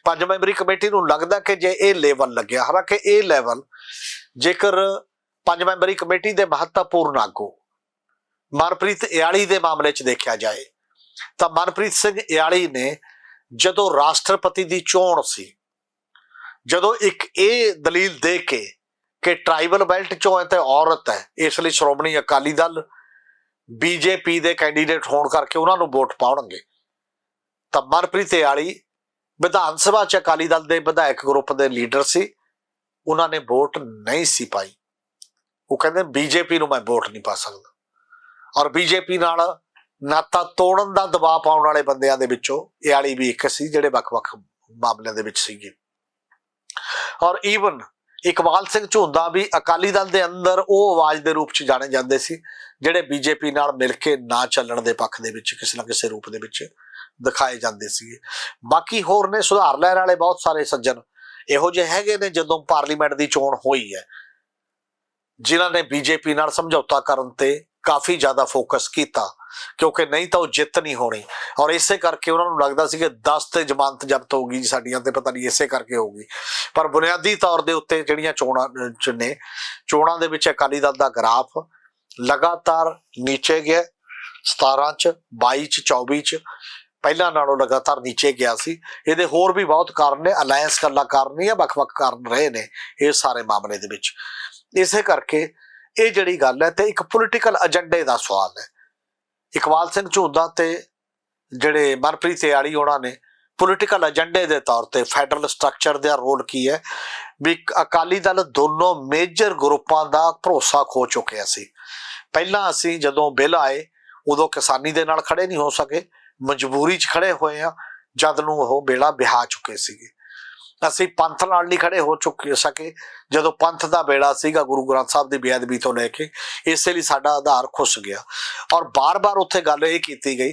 ਪੰਜ ਮੈਂਬਰੀ ਕਮੇਟੀ ਨੂੰ ਲੱਗਦਾ ਕਿ ਜੇ ਇਹ ਲੈਵਲ ਲੱਗਿਆ, ਹਾਲਾਂਕਿ ਇਹ ਲੈਵਲ ਜੇਕਰ ਪੰਜ ਮੈਂਬਰੀ ਕਮੇਟੀ ਦੇ ਮਹੱਤਵਪੂਰਨ ਆਗੂ ਮਨਪ੍ਰੀਤ ਇਆਲੀ ਦੇ ਮਾਮਲੇ 'ਚ ਦੇਖਿਆ ਜਾਏ ਤਾਂ ਮਨਪ੍ਰੀਤ ਸਿੰਘ ਇਆਲੀ ਨੇ ਜਦੋਂ ਰਾਸ਼ਟਰਪਤੀ ਦੀ ਚੋਣ ਸੀ, ਜਦੋਂ ਇੱਕ ਇਹ ਦਲੀਲ ਦੇ ਕੇ ਕਿ ਟ੍ਰਾਈਬਲ ਬੈਲਟ ਚੋਂ ਤੇ ਔਰਤ ਹੈ, ਇਸ ਲਈ ਸ਼੍ਰੋਮਣੀ ਅਕਾਲੀ ਦਲ ਬੀਜੇਪੀ ਦੇ ਕੈਂਡੀਡੇਟ ਹੋਣ ਕਰਕੇ ਉਹਨਾਂ ਨੂੰ ਵੋਟ ਪਾਉਣਗੇ। ਤਾਂ ਮਨਪ੍ਰੀਤ ਇਆਲੀ ਵਿਧਾਨ ਸਭਾ ਚ ਅਕਾਲੀ ਦਲ ਦੇ ਵਿਧਾਇਕ ਗਰੁੱਪ ਦੇ ਲੀਡਰ ਸੀ, ਉਹਨਾਂ ਨੇ ਵੋਟ ਨਹੀਂ ਸੀ ਪਾਈ। ਉਹ ਕਹਿੰਦੇ ਬੀਜੇਪੀ ਨੂੰ ਮੈਂ ਵੋਟ ਨਹੀਂ ਪਾ ਸਕਦਾ। ਔਰ ਬੀਜੇਪੀ ਨਾਲ ਨਾਤਾ ਤੋੜਨ ਦਾ ਦਬਾਅ ਪਾਉਣ ਵਾਲੇ ਬੰਦਿਆਂ ਦੇ ਵਿੱਚੋਂ ਇਹ ਵਾਲੀ ਵੀ ਇੱਕ ਸੀ, ਜਿਹੜੇ ਵੱਖ-ਵੱਖ ਮਾਮਲਿਆਂ ਦੇ ਵਿੱਚ ਸੀਗੇ। ਔਰ ਈਵਨ ਇਕਬਾਲ ਸਿੰਘ ਝੁੰਦਾ ਵੀ ਅਕਾਲੀ ਦਲ ਦੇ ਅੰਦਰ ਉਹ ਆਵਾਜ਼ ਦੇ ਰੂਪ ਚ ਜਾਣੇ ਜਾਂਦੇ ਸੀ, ਜਿਹੜੇ ਬੀਜੇਪੀ ਨਾਲ ਮਿਲ ਕੇ ਨਾ ਚੱਲਣ ਦੇ ਪੱਖ ਦੇ ਵਿੱਚ, ਕਿਸੇ ਨਾ ਕਿਸੇ ਰੂਪ ਦੇ ਵਿੱਚ ਦਿਖਾਏ ਜਾਂਦੇ ਸੀਗੇ। ਬਾਕੀ ਹੋਰ ਨੇ, ਸੁਧਾਰ ਲੈਣ ਵਾਲੇ ਬਹੁਤ ਸਾਰੇ ਸੱਜਣ ਇਹੋ ਜਿਹੇ ਹੈਗੇ ਨੇ ਜਦੋਂ ਪਾਰਲੀਮੈਂਟ ਦੀ ਚੋਣ ਹੋਈ ਹੈ, ਜਿਨ੍ਹਾਂ ਨੇ ਬੀਜੇਪੀ ਨਾਲ ਸਮਝੌਤਾ ਕਰਨ ਤੇ ਕਾਫੀ ਜ਼ਿਆਦਾ ਫੋਕਸ ਕੀਤਾ। ਕਿਉਂਕਿ ਨਹੀਂ ਤਾਂ ਉਹ ਜਿੱਤ ਨਹੀਂ ਹੋਣੀ। ਔਰ ਇਸੇ ਕਰਕੇ ਉਹਨਾਂ ਨੂੰ ਲੱਗਦਾ ਸੀ ਕਿ 10 ਤੇ ਜ਼ਮਾਨਤ ਜ਼ਬਤ ਹੋਊਗੀ ਜੀ ਸਾਡੀਆਂ ਤੇ, ਪਤਾ ਨਹੀਂ ਇਸੇ ਕਰਕੇ ਹੋਊਗੀ ਪਰ ਬੁਨਿਆਦੀ ਤੌਰ ਦੇ ਉੱਤੇ ਜਿਹੜੀਆਂ ਚੋਣਾਂ ਚ ਨੇ, ਚੋਣਾਂ ਦੇ ਵਿੱਚ ਅਕਾਲੀ ਦਲ ਦਾ ਗ੍ਰਾਫ ਲਗਾਤਾਰ ਨੀਚੇ ਗਿਆ 17 ਚ 22 ਚ 24 ਚ। ਪਹਿਲਾਂ ਨਾਲੋਂ ਲਗਾਤਾਰ ਨੀਚੇ ਗਿਆ ਸੀ। ਇਹਦੇ ਹੋਰ ਵੀ ਬਹੁਤ ਕਾਰਨ ਨੇ ਅਲਾਈਅੰਸ ਗੱਲਾਂ ਕਾਰਨ ਨਹੀਂ ਹੈ ਵੱਖ-ਵੱਖ ਕਾਰਨ ਰਹੇ ਨੇ ਇਹ ਸਾਰੇ ਮਾਮਲੇ ਦੇ ਵਿੱਚ। ਇਸੇ ਕਰਕੇ ਇਹ ਜਿਹੜੀ ਗੱਲ ਹੈ ਤੇ ਇੱਕ ਪੋਲੀਟੀਕਲ ਏਜੰਡੇ ਦਾ ਸਵਾਲ ਹੈ। ਇਕਬਾਲ ਸਿੰਘ ਝੂਦਾ ਤੇ ਜਿਹੜੇ ਮਨਪ੍ਰੀਤ ਇਆਲੀ ਉਹਨਾਂ ਨੇ ਪੋਲੀਟੀਕਲ ਏਜੰਡੇ ਦੇ ਤੌਰ ਤੇ ਫੈਡਰਲ ਸਟਰਕਚਰ ਦਾ ਰੋਲ ਕੀ ਹੈ, ਵੀ ਅਕਾਲੀ ਦਲ ਦੋਨੋਂ ਮੇਜਰ ਗਰੁੱਪਾਂ ਦਾ ਭਰੋਸਾ ਖੋ ਚੁੱਕਿਆ ਸੀ। ਪਹਿਲਾਂ ਅਸੀਂ ਜਦੋਂ ਬਿੱਲ ਆਏ, ਉਦੋਂ ਕਿਸਾਨੀ ਦੇ ਨਾਲ ਖੜੇ ਨਹੀਂ ਹੋ ਸਕੇ, ਮਜਬੂਰੀ 'ਚ ਖੜੇ ਹੋਏ ਆ ਜਦ ਨੂੰ ਉਹ ਬੇੜਾ ਵਿਹਾ ਚੁੱਕੇ ਸੀਗੇ। ਅਸੀਂ ਪੰਥ ਨਾਲ ਨਹੀਂ ਖੜੇ ਹੋ ਚੁੱਕੇ ਸਕੇ। ਜਦੋਂ ਪੰਥ ਦਾ ਬੇੜਾ ਸੀਗਾ ਗੁਰੂ ਗ੍ਰੰਥ ਸਾਹਿਬ ਦੀ ਬੇਅਦਬੀ ਤੋਂ ਲੈ ਕੇ, ਇਸੇ ਲਈ ਸਾਡਾ ਆਧਾਰ ਖੁੱਸ ਗਿਆ। ਔਰ ਬਾਰ-ਬਾਰ ਉੱਥੇ ਗੱਲ ਇਹ ਕੀਤੀ ਗਈ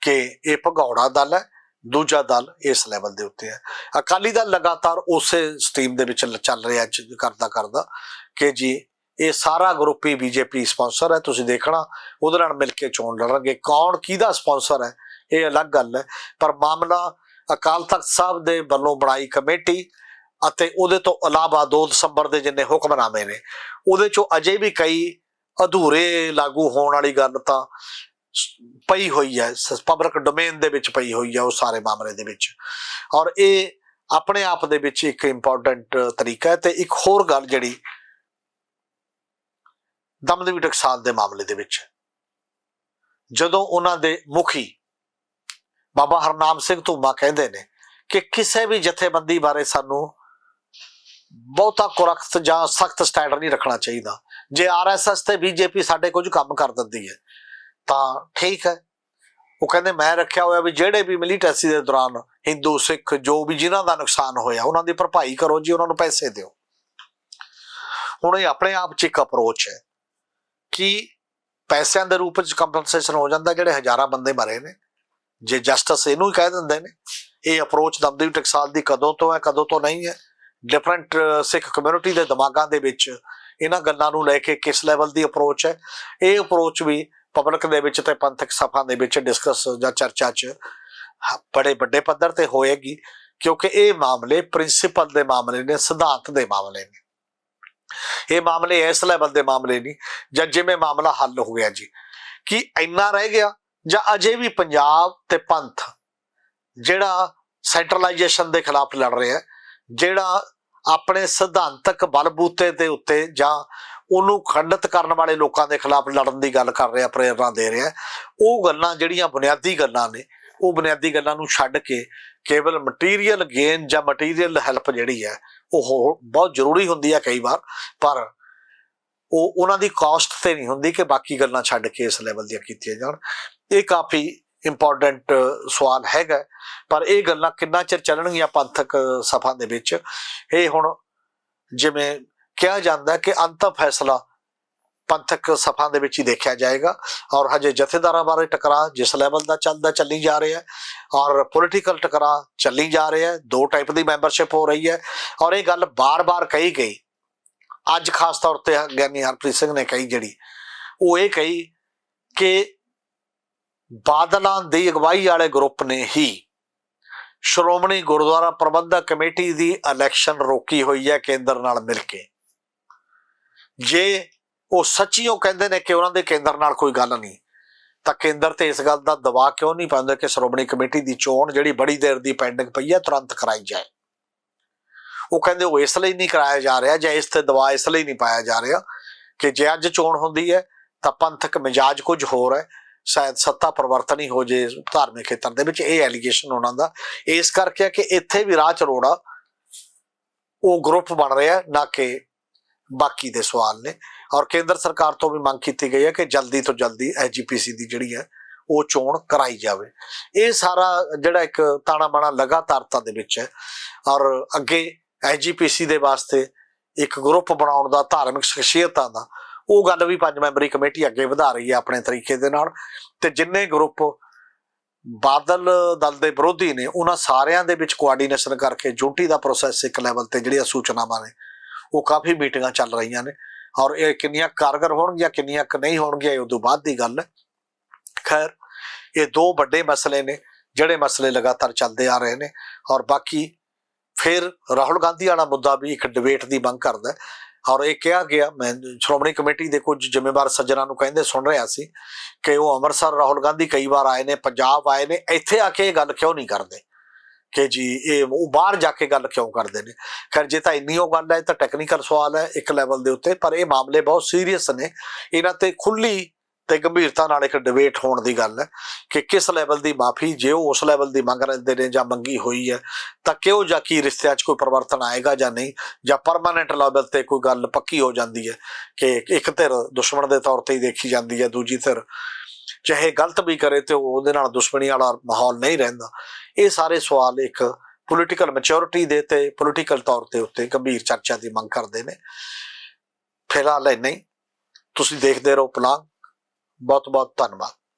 ਕਿ ਇਹ ਭਗੌੜਾ ਦਲ ਹੈ, ਦੂਜਾ ਦਲ ਇਸ ਲੈਵਲ ਦੇ ਉੱਤੇ ਹੈ। ਅਕਾਲੀ ਦਲ ਲਗਾਤਾਰ ਉਸੇ ਸਟ੍ਰੀਮ ਦੇ ਵਿੱਚ ਚੱਲ ਰਿਹਾ ਕਰਦਾ ਕਰਦਾ ਕਿ ਜੀ, ਇਹ ਸਾਰਾ ਗਰੁੱਪ ਹੀ ਬੀਜੇਪੀ ਸਪਾਂਸਰ ਹੈ, ਤੁਸੀਂ ਦੇਖਣਾ, ਉਹਦੇ ਨਾਲ ਮਿਲ ਕੇ ਚੋਣ ਲੜਨਗੇ। ਕੌਣ ਕਿਹਦਾ ਸਪਾਂਸਰ ਹੈ, ਇਹ ਅਲੱਗ ਗੱਲ ਹੈ। ਪਰ ਮਾਮਲਾ ਅਕਾਲ ਤਖਤ ਸਾਹਿਬ ਦੇ ਵੱਲੋਂ ਬਣਾਈ ਕਮੇਟੀ ਅਤੇ ਉਹਦੇ ਤੋਂ ਇਲਾਵਾ 2 ਦਸੰਬਰ ਦੇ ਜਿੰਨੇ ਹੁਕਮਨਾਮੇ ਨੇ, ਉਹਦੇ ਚੋਂ ਅਜੇ ਵੀ ਕਈ ਅਧੂਰੇ ਲਾਗੂ ਹੋਣ ਵਾਲੀ ਗੱਲ ਤਾਂ ਪਈ ਹੋਈ ਹੈ ਪਬਲਿਕ ਡੋਮੇਨ ਦੇ ਵਿੱਚ ਪਈ ਹੋਈ ਹੈ ਉਹ ਸਾਰੇ ਮਾਮਲੇ ਦੇ ਵਿੱਚ। ਔਰ ਇਹ ਆਪਣੇ ਆਪ ਦੇ ਵਿੱਚ ਇੱਕ ਇੰਪੋਰਟੈਂਟ ਤਰੀਕਾ ਹੈ ਤੇ ਇੱਕ ਹੋਰ ਗੱਲ ਜਿਹੜੀ ਦਮਦਮੀ ਟਕਸਾਲ ਦੇ ਮਾਮਲੇ ਦੇ ਵਿੱਚ ਜਦੋਂ ਉਹਨਾਂ ਦੇ ਮੁਖੀ ਬਾਬਾ ਹਰਨਾਮ ਸਿੰਘ ਧੂਮਾ ਕਹਿੰਦੇ ਨੇ ਕਿ ਕਿਸੇ ਵੀ ਜਥੇਬੰਦੀ ਬਾਰੇ ਸਾਨੂੰ ਬਹੁਤਾ ਕੁਰਖਤ ਜਾਂ ਸਖਤ ਸਟੈਂਡ ਨਹੀਂ ਰੱਖਣਾ ਚਾਹੀਦਾ। ਜੇ ਆਰਐਸਐਸ ਤੇ ਬੀਜੇਪੀ ਸਾਡੇ ਕੁਝ ਕੰਮ ਕਰ ਦਿੰਦੀ ਹੈ, ਤਾਂ ਠੀਕ ਹੈ। ਉਹ ਕਹਿੰਦੇ, ਮੈਂ ਰੱਖਿਆ ਹੋਇਆ ਵੀ ਜਿਹੜੇ ਵੀ ਮਿਲੀਟੈਂਸੀ ਦੇ ਦੌਰਾਨ ਹਿੰਦੂ, ਸਿੱਖ ਜੋ ਵੀ ਜਿਨ੍ਹਾਂ ਦਾ ਨੁਕਸਾਨ ਹੋਇਆ, ਉਹਨਾਂ ਦੀ ਭਰਪਾਈ ਕਰੋ ਜੀ, ਉਹਨਾਂ ਨੂੰ ਪੈਸੇ ਦਿਓ। ਹੁਣ ਇਹ ਆਪਣੇ ਆਪ ਚ ਇੱਕ ਅਪਰੋਚ ਹੈ ਕਿ ਪੈਸਿਆਂ ਦੇ ਰੂਪ 'ਚ ਕੰਪਨਸੇਸ਼ਨ ਹੋ ਜਾਂਦਾ, ਜਿਹੜੇ ਹਜ਼ਾਰਾਂ ਬੰਦੇ ਮਰੇ ਨੇ। ਜੇ ਜਸਟਿਸ ਇਹਨੂੰ ਹੀ ਕਹਿ ਦਿੰਦੇ ਨੇ, ਇਹ ਅਪਰੋਚ ਦਮਦਮੀ ਟਕਸਾਲ ਦੀ ਕਦੋਂ ਤੋਂ ਹੈ, ਕਦੋਂ ਤੋਂ ਨਹੀਂ ਹੈ। ਡਿਫਰੈਂਟ ਸਿੱਖ ਕਮਿਊਨਿਟੀ ਦੇ ਦਿਮਾਗਾਂ ਦੇ ਵਿੱਚ ਇਹਨਾਂ ਗੱਲਾਂ ਨੂੰ ਲੈ ਕੇ ਕਿਸ ਲੈਵਲ ਦੀ ਅਪਰੋਚ ਹੈ। ਇਹ ਅਪਰੋਚ ਵੀ ਪਬਲਿਕ ਦੇ ਵਿੱਚ ਤੇ ਪੰਥਕ ਸਭਾ ਦੇ ਵਿੱਚ ਡਿਸਕਸ ਜਾਂ ਚਰਚਾ 'ਚ ਬੜੇ ਵੱਡੇ ਪੱਧਰ ਤੇ ਹੋਏਗੀ, ਕਿਉਂਕਿ ਇਹ ਮਾਮਲੇ ਪ੍ਰਿੰਸੀਪਲ ਦੇ ਮਾਮਲੇ ਨੇ, ਸਿਧਾਂਤ ਦੇ ਮਾਮਲੇ ਨੇ। ਇਹ ਮਾਮਲੇ ਇਸ ਲੈਵਲ ਦੇ ਮਾਮਲੇ ਨਹੀਂ, ਜਾਂ ਜਿਵੇਂ ਮਾਮਲਾ ਹੱਲ ਹੋ ਗਿਆ ਜੀ, ਕਿ ਇੰਨਾ ਰਹਿ ਗਿਆ ਜਾਂ ਅਜੇ ਵੀ ਪੰਜਾਬ ਤੇ ਪੰਥ ਜਿਹੜਾ ਸੈਂਟਰਲਾਈਜੇਸ਼ਨ ਦੇ ਖਿਲਾਫ ਲੜ ਰਿਹਾ ਜਿਹੜਾ ਆਪਣੇ ਸਿਧਾਂਤਕ ਬਲਬੂਤੇ ਦੇ ਉੱਤੇ ਜਾਂ ਉਹਨੂੰ ਖੰਡਿਤ ਕਰਨ ਵਾਲੇ ਲੋਕਾਂ ਦੇ ਖਿਲਾਫ ਲੜਨ ਦੀ ਗੱਲ ਕਰ ਰਿਹਾ ਪ੍ਰੇਰਣਾ ਦੇ ਰਿਹਾ, ਉਹ ਗੱਲਾਂ ਜਿਹੜੀਆਂ ਬੁਨਿਆਦੀ ਗੱਲਾਂ ਨੇ, ਉਹ ਬੁਨਿਆਦੀ ਗੱਲਾਂ ਨੂੰ ਛੱਡ ਕੇ ਕੇਵਲ ਮਟੀਰੀਅਲ ਗੇਨ ਜਾਂ ਮਟੀਰੀਅਲ ਹੈਲਪ ਜਿਹੜੀ ਹੈ, ਉਹ ਹੋ- ਬਹੁਤ ਜ਼ਰੂਰੀ ਹੁੰਦੀ ਹੈ ਕਈ ਵਾਰ, ਪਰ ਉਹ ਉਹਨਾਂ ਦੀ ਕਾਸਟ ਤੇ ਨਹੀਂ ਹੁੰਦੀ ਕਿ ਬਾਕੀ ਗੱਲਾਂ ਛੱਡ ਕੇ ਇਸ ਲੈਵਲ ਦੀਆਂ ਕੀਤੀਆਂ ਜਾਣ। ਇਹ ਕਾਫੀ ਇੰਪੋਰਟੈਂਟ ਸਵਾਲ ਹੈਗਾ ਪਰ ਇਹ ਗੱਲਾਂ ਕਿੰਨਾ ਚਿਰ ਚੱਲਣਗੀਆਂ ਪੰਥਕ ਸਭਾ ਦੇ ਵਿੱਚ? ਇਹ ਹੁਣ ਜਿਵੇਂ ਕਿਹਾ ਜਾਂਦਾ ਕਿ ਅੰਤਮ ਫੈਸਲਾ ਪੰਥਕ ਸਭਾ ਦੇ ਵਿੱਚ ਹੀ ਦੇਖਿਆ ਜਾਏਗਾ ਔਰ ਹਜੇ ਜਥੇਦਾਰਾਂ ਬਾਰੇ ਟਕਰਾਅ ਜਿਸ ਲੈਵਲ ਦਾ ਚੱਲਦਾ ਚੱਲੀ ਜਾ ਰਿਹਾ ਔਰ ਪੋਲੀਟੀਕਲ ਟਕਰਾਅ ਚੱਲੀ ਜਾ ਰਿਹਾ ਦੋ ਟਾਈਪ ਦੀ ਮੈਂਬਰਸ਼ਿਪ ਹੋ ਰਹੀ ਹੈ ਔਰ ਇਹ ਗੱਲ ਬਾਰ-ਬਾਰ ਕਹੀ ਗਈ। ਅੱਜ ਖਾਸ ਤੌਰ ਤੇ ਗਿਆਨੀ ਹਰਪ੍ਰੀਤ ਸਿੰਘ ਨੇ ਕਹੀ ਜਿਹੜੀ, ਉਹ ਇਹ ਕਹੀ ਕਿ ਬਾਦਲਾਂ ਦੀ ਅਗਵਾਈ ਵਾਲੇ ਗਰੁੱਪ ਨੇ ਹੀ ਸ਼੍ਰੋਮਣੀ ਗੁਰਦੁਆਰਾ ਪ੍ਰਬੰਧਕ ਕਮੇਟੀ ਦੀ ਇਲੈਕਸ਼ਨ ਰੋਕੀ ਹੋਈ ਹੈ ਕੇਂਦਰ ਨਾਲ ਮਿਲ ਕੇ। ਜੇ ਉਹ ਸੱਚੀਓ ਕਹਿੰਦੇ ਨੇ ਕਿ ਉਹਨਾਂ ਦੇ ਕੇਂਦਰ ਨਾਲ ਕੋਈ ਗੱਲ ਨਹੀਂ, ਤਾਂ ਕੇਂਦਰ ਤੇ ਇਸ ਗੱਲ ਦਾ ਦਬਾਅ ਕਿਉਂ ਨਹੀਂ ਪਾਉਂਦੇ ਕਿ ਸ਼੍ਰੋਮਣੀ ਕਮੇਟੀ ਦੀ ਚੋਣ ਜਿਹੜੀ ਬੜੀ ਦੇਰ ਦੀ ਪੈਂਡਿੰਗ ਪਈ ਹੈ, ਤੁਰੰਤ ਕਰਾਈ ਜਾਏ? ਉਹ ਕਹਿੰਦੇ ਉਹ ਇਸ ਲਈ ਨਹੀਂ ਕਰਾਇਆ ਜਾ ਰਿਹਾ ਜਾਂ ਇਸ ਤੇ ਦਬਾਅ ਇਸ ਲਈ ਨਹੀਂ ਪਾਇਆ ਜਾ ਰਿਹਾ ਕਿ ਜੇ ਅੱਜ ਚੋਣ ਹੁੰਦੀ ਹੈ ਤਾਂ ਪੰਥਕ ਮਿਜਾਜ ਕੁਝ ਹੋਰ ਹੈ। ਸ਼ਾਇਦ ਸੱਤਾ ਪਰਿਵਰਤਨ ਹੀ ਹੋ ਜੇ ਧਾਰਮਿਕ ਖੇਤਰ ਦੇ ਵਿੱਚ, ਇਹ ਐਲੀਗੇਸ਼ਨ ਉਹਨਾਂ ਦਾ। ਇਸ ਕਰਕੇ ਹੈ ਕਿ ਇੱਥੇ ਵੀ ਰਾਹ ਰੋੜਾ ਉਹ ਗਰੁੱਪ ਬਣ ਰਿਹਾ, ਨਾ ਕਿ ਬਾਕੀ ਦੇ ਸਵਾਲ ਨੇ। ਔਰ ਕੇਂਦਰ ਸਰਕਾਰ ਤੋਂ ਵੀ ਮੰਗ ਕੀਤੀ ਗਈ ਹੈ ਕਿ ਜਲਦੀ ਤੋਂ ਜਲਦੀ ਐਜੀਪੀਸੀ ਦੀ ਜਿਹੜੀ ਹੈ ਉਹ ਚੋਣ ਕਰਾਈ ਜਾਵੇ। ਇਹ ਸਾਰਾ ਜਿਹੜਾ ਇੱਕ ਤਾਣਾ ਬਾਣਾ ਲਗਾਤਾਰਤਾ ਦੇ ਵਿੱਚ ਹੈ। ਔਰ ਅੱਗੇ ਐਜੀਪੀਸੀ ਦੇ ਵਾਸਤੇ ਇੱਕ ਗਰੁੱਪ ਬਣਾਉਣ ਦਾ ਧਾਰਮਿਕ ਸ਼ਖਸੀਅਤਾਂ ਦਾ ਉਹ ਗੱਲ ਵੀ ਪੰਜ ਮੈਂਬਰੀ ਕਮੇਟੀ ਅੱਗੇ ਵਧਾ ਰਹੀ ਹੈ ਆਪਣੇ ਤਰੀਕੇ ਦੇ ਨਾਲ। ਤੇ ਜਿੰਨੇ ਗਰੁੱਪ ਬਾਦਲ ਦਲ ਦੇ ਵਿਰੋਧੀ ਨੇ, ਉਹਨਾਂ ਸਾਰਿਆਂ ਦੇ ਵਿੱਚ ਕੋਆਰਡੀਨੇਸ਼ਨ ਕਰਕੇ ਜੁੰਟੀ ਦਾ ਪ੍ਰੋਸੈਸ ਇੱਕ ਲੈਵਲ ਤੇ ਜਿਹੜੀਆਂ ਸੂਚਨਾਵਾਂ ਨੇ, ਉਹ ਕਾਫੀ ਮੀਟਿੰਗਾਂ ਚੱਲ ਰਹੀਆਂ ਨੇ। ਔਰ ਇਹ ਕਿੰਨੀਆਂ ਕਾਰਗਰ ਹੋਣਗੀਆਂ, ਕਿੰਨੀਆਂ ਕੁ ਨਹੀਂ ਹੋਣਗੀਆਂ, ਇਹ ਉਦੋਂ ਬਾਅਦ ਦੀ ਗੱਲ ਹੈ। ਖੈਰ, ਇਹ ਦੋ ਵੱਡੇ ਮਸਲੇ ਨੇ, ਜਿਹੜੇ ਮਸਲੇ ਲਗਾਤਾਰ ਚੱਲਦੇ ਆ ਰਹੇ ਨੇ। ਔਰ ਬਾਕੀ ਫਿਰ ਰਾਹੁਲ ਗਾਂਧੀ ਵਾਲਾ ਮੁੱਦਾ ਵੀ ਇੱਕ ਡਿਬੇਟ ਦੀ ਮੰਗ ਕਰਦਾ ਔਰ ਇਹ ਕਿਹਾ ਗਿਆ, ਮੈਂ ਸ਼੍ਰੋਮਣੀ ਕਮੇਟੀ ਦੇ ਕੁਝ ਜ਼ਿੰਮੇਵਾਰ ਸੱਜਣਾ ਨੂੰ ਕਹਿੰਦੇ ਸੁਣ ਰਿਹਾ ਸੀ ਕਿ ਉਹ ਅੰਮ੍ਰਿਤਸਰ ਰਾਹੁਲ ਗਾਂਧੀ ਕਈ ਵਾਰ ਆਏ ਨੇ, ਪੰਜਾਬ ਆਏ ਨੇ, ਇੱਥੇ ਆ ਕੇ ਇਹ ਗੱਲ ਕਿਉਂ ਨਹੀਂ ਕਰਦੇ? ਕਿ ਜੀ, ਇਹ ਉਹ ਬਾਹਰ ਜਾ ਕੇ ਗੱਲ ਕਿਉਂ ਕਰਦੇ ਨੇ? ਖੈਰ, ਜੇ ਤਾਂ ਇੰਨੀ ਉਹ ਗੱਲ ਹੈ ਤਾਂ ਟੈਕਨੀਕਲ ਸਵਾਲ ਹੈ ਇੱਕ ਲੈਵਲ ਦੇ ਉੱਤੇ, ਪਰ ਇਹ ਮਾਮਲੇ ਬਹੁਤ ਸੀਰੀਅਸ ਨੇ। ਇਹਨਾਂ ਤੇ ਖੁੱਲੀ ਤੇ ਗੰਭੀਰਤਾ ਨਾਲ ਇੱਕ ਡਿਬੇਟ ਹੋਣ ਦੀ ਗੱਲ ਹੈ ਕਿ ਕਿਸ ਲੈਵਲ ਦੀ ਮਾਫੀ, ਜੇ ਉਹ ਉਸ ਲੈਵਲ ਦੀ ਮੰਗ ਰਹੇ ਨੇ ਜਾਂ ਮੰਗੀ ਹੋਈ ਹੈ, ਤਾਂ ਕਿਉਂ ਜਾਂ ਕੀ ਰਿਸ਼ਤਿਆਂ 'ਚ ਕੋਈ ਪਰਿਵਰਤਨ ਆਏਗਾ ਜਾਂ ਨਹੀਂ, ਜਾਂ ਪਰਮਾਨੈਂਟ ਲੈਵਲ ਤੇ ਕੋਈ ਗੱਲ ਪੱਕੀ ਹੋ ਜਾਂਦੀ ਹੈ ਕਿ ਇੱਕ ਧਿਰ ਦੁਸ਼ਮਣ ਦੇ ਤੌਰ ਤੇ ਹੀ ਦੇਖੀ ਜਾਂਦੀ ਹੈ, ਦੂਜੀ ਧਿਰ ਚਾਹੇ ਗਲਤ ਵੀ ਕਰੇ ਤੇ ਉਹ ਉਹਦੇ ਨਾਲ ਦੁਸ਼ਮਣੀ ਵਾਲਾ ਮਾਹੌਲ ਨਹੀਂ ਰਹਿੰਦਾ। ਇਹ ਸਾਰੇ ਸਵਾਲ ਇੱਕ ਪੋਲੀਟੀਕਲ ਮੈਚੁਰਿਟੀ ਦੇ ਤੇ ਪੋਲੀਟੀਕਲ ਤੌਰ ਤੇ ਉੱਤੇ ਗੰਭੀਰ ਚਰਚਾ ਦੀ ਮੰਗ ਕਰਦੇ ਨੇ। ਫਿਲਹਾਲ ਇੰਨਾ ਹੀ। ਤੁਸੀਂ ਦੇਖਦੇ ਰਹੋ ਪਲਾਂਗ ਬਹੁਤ ਬਹੁਤ ਧੰਨਵਾਦ।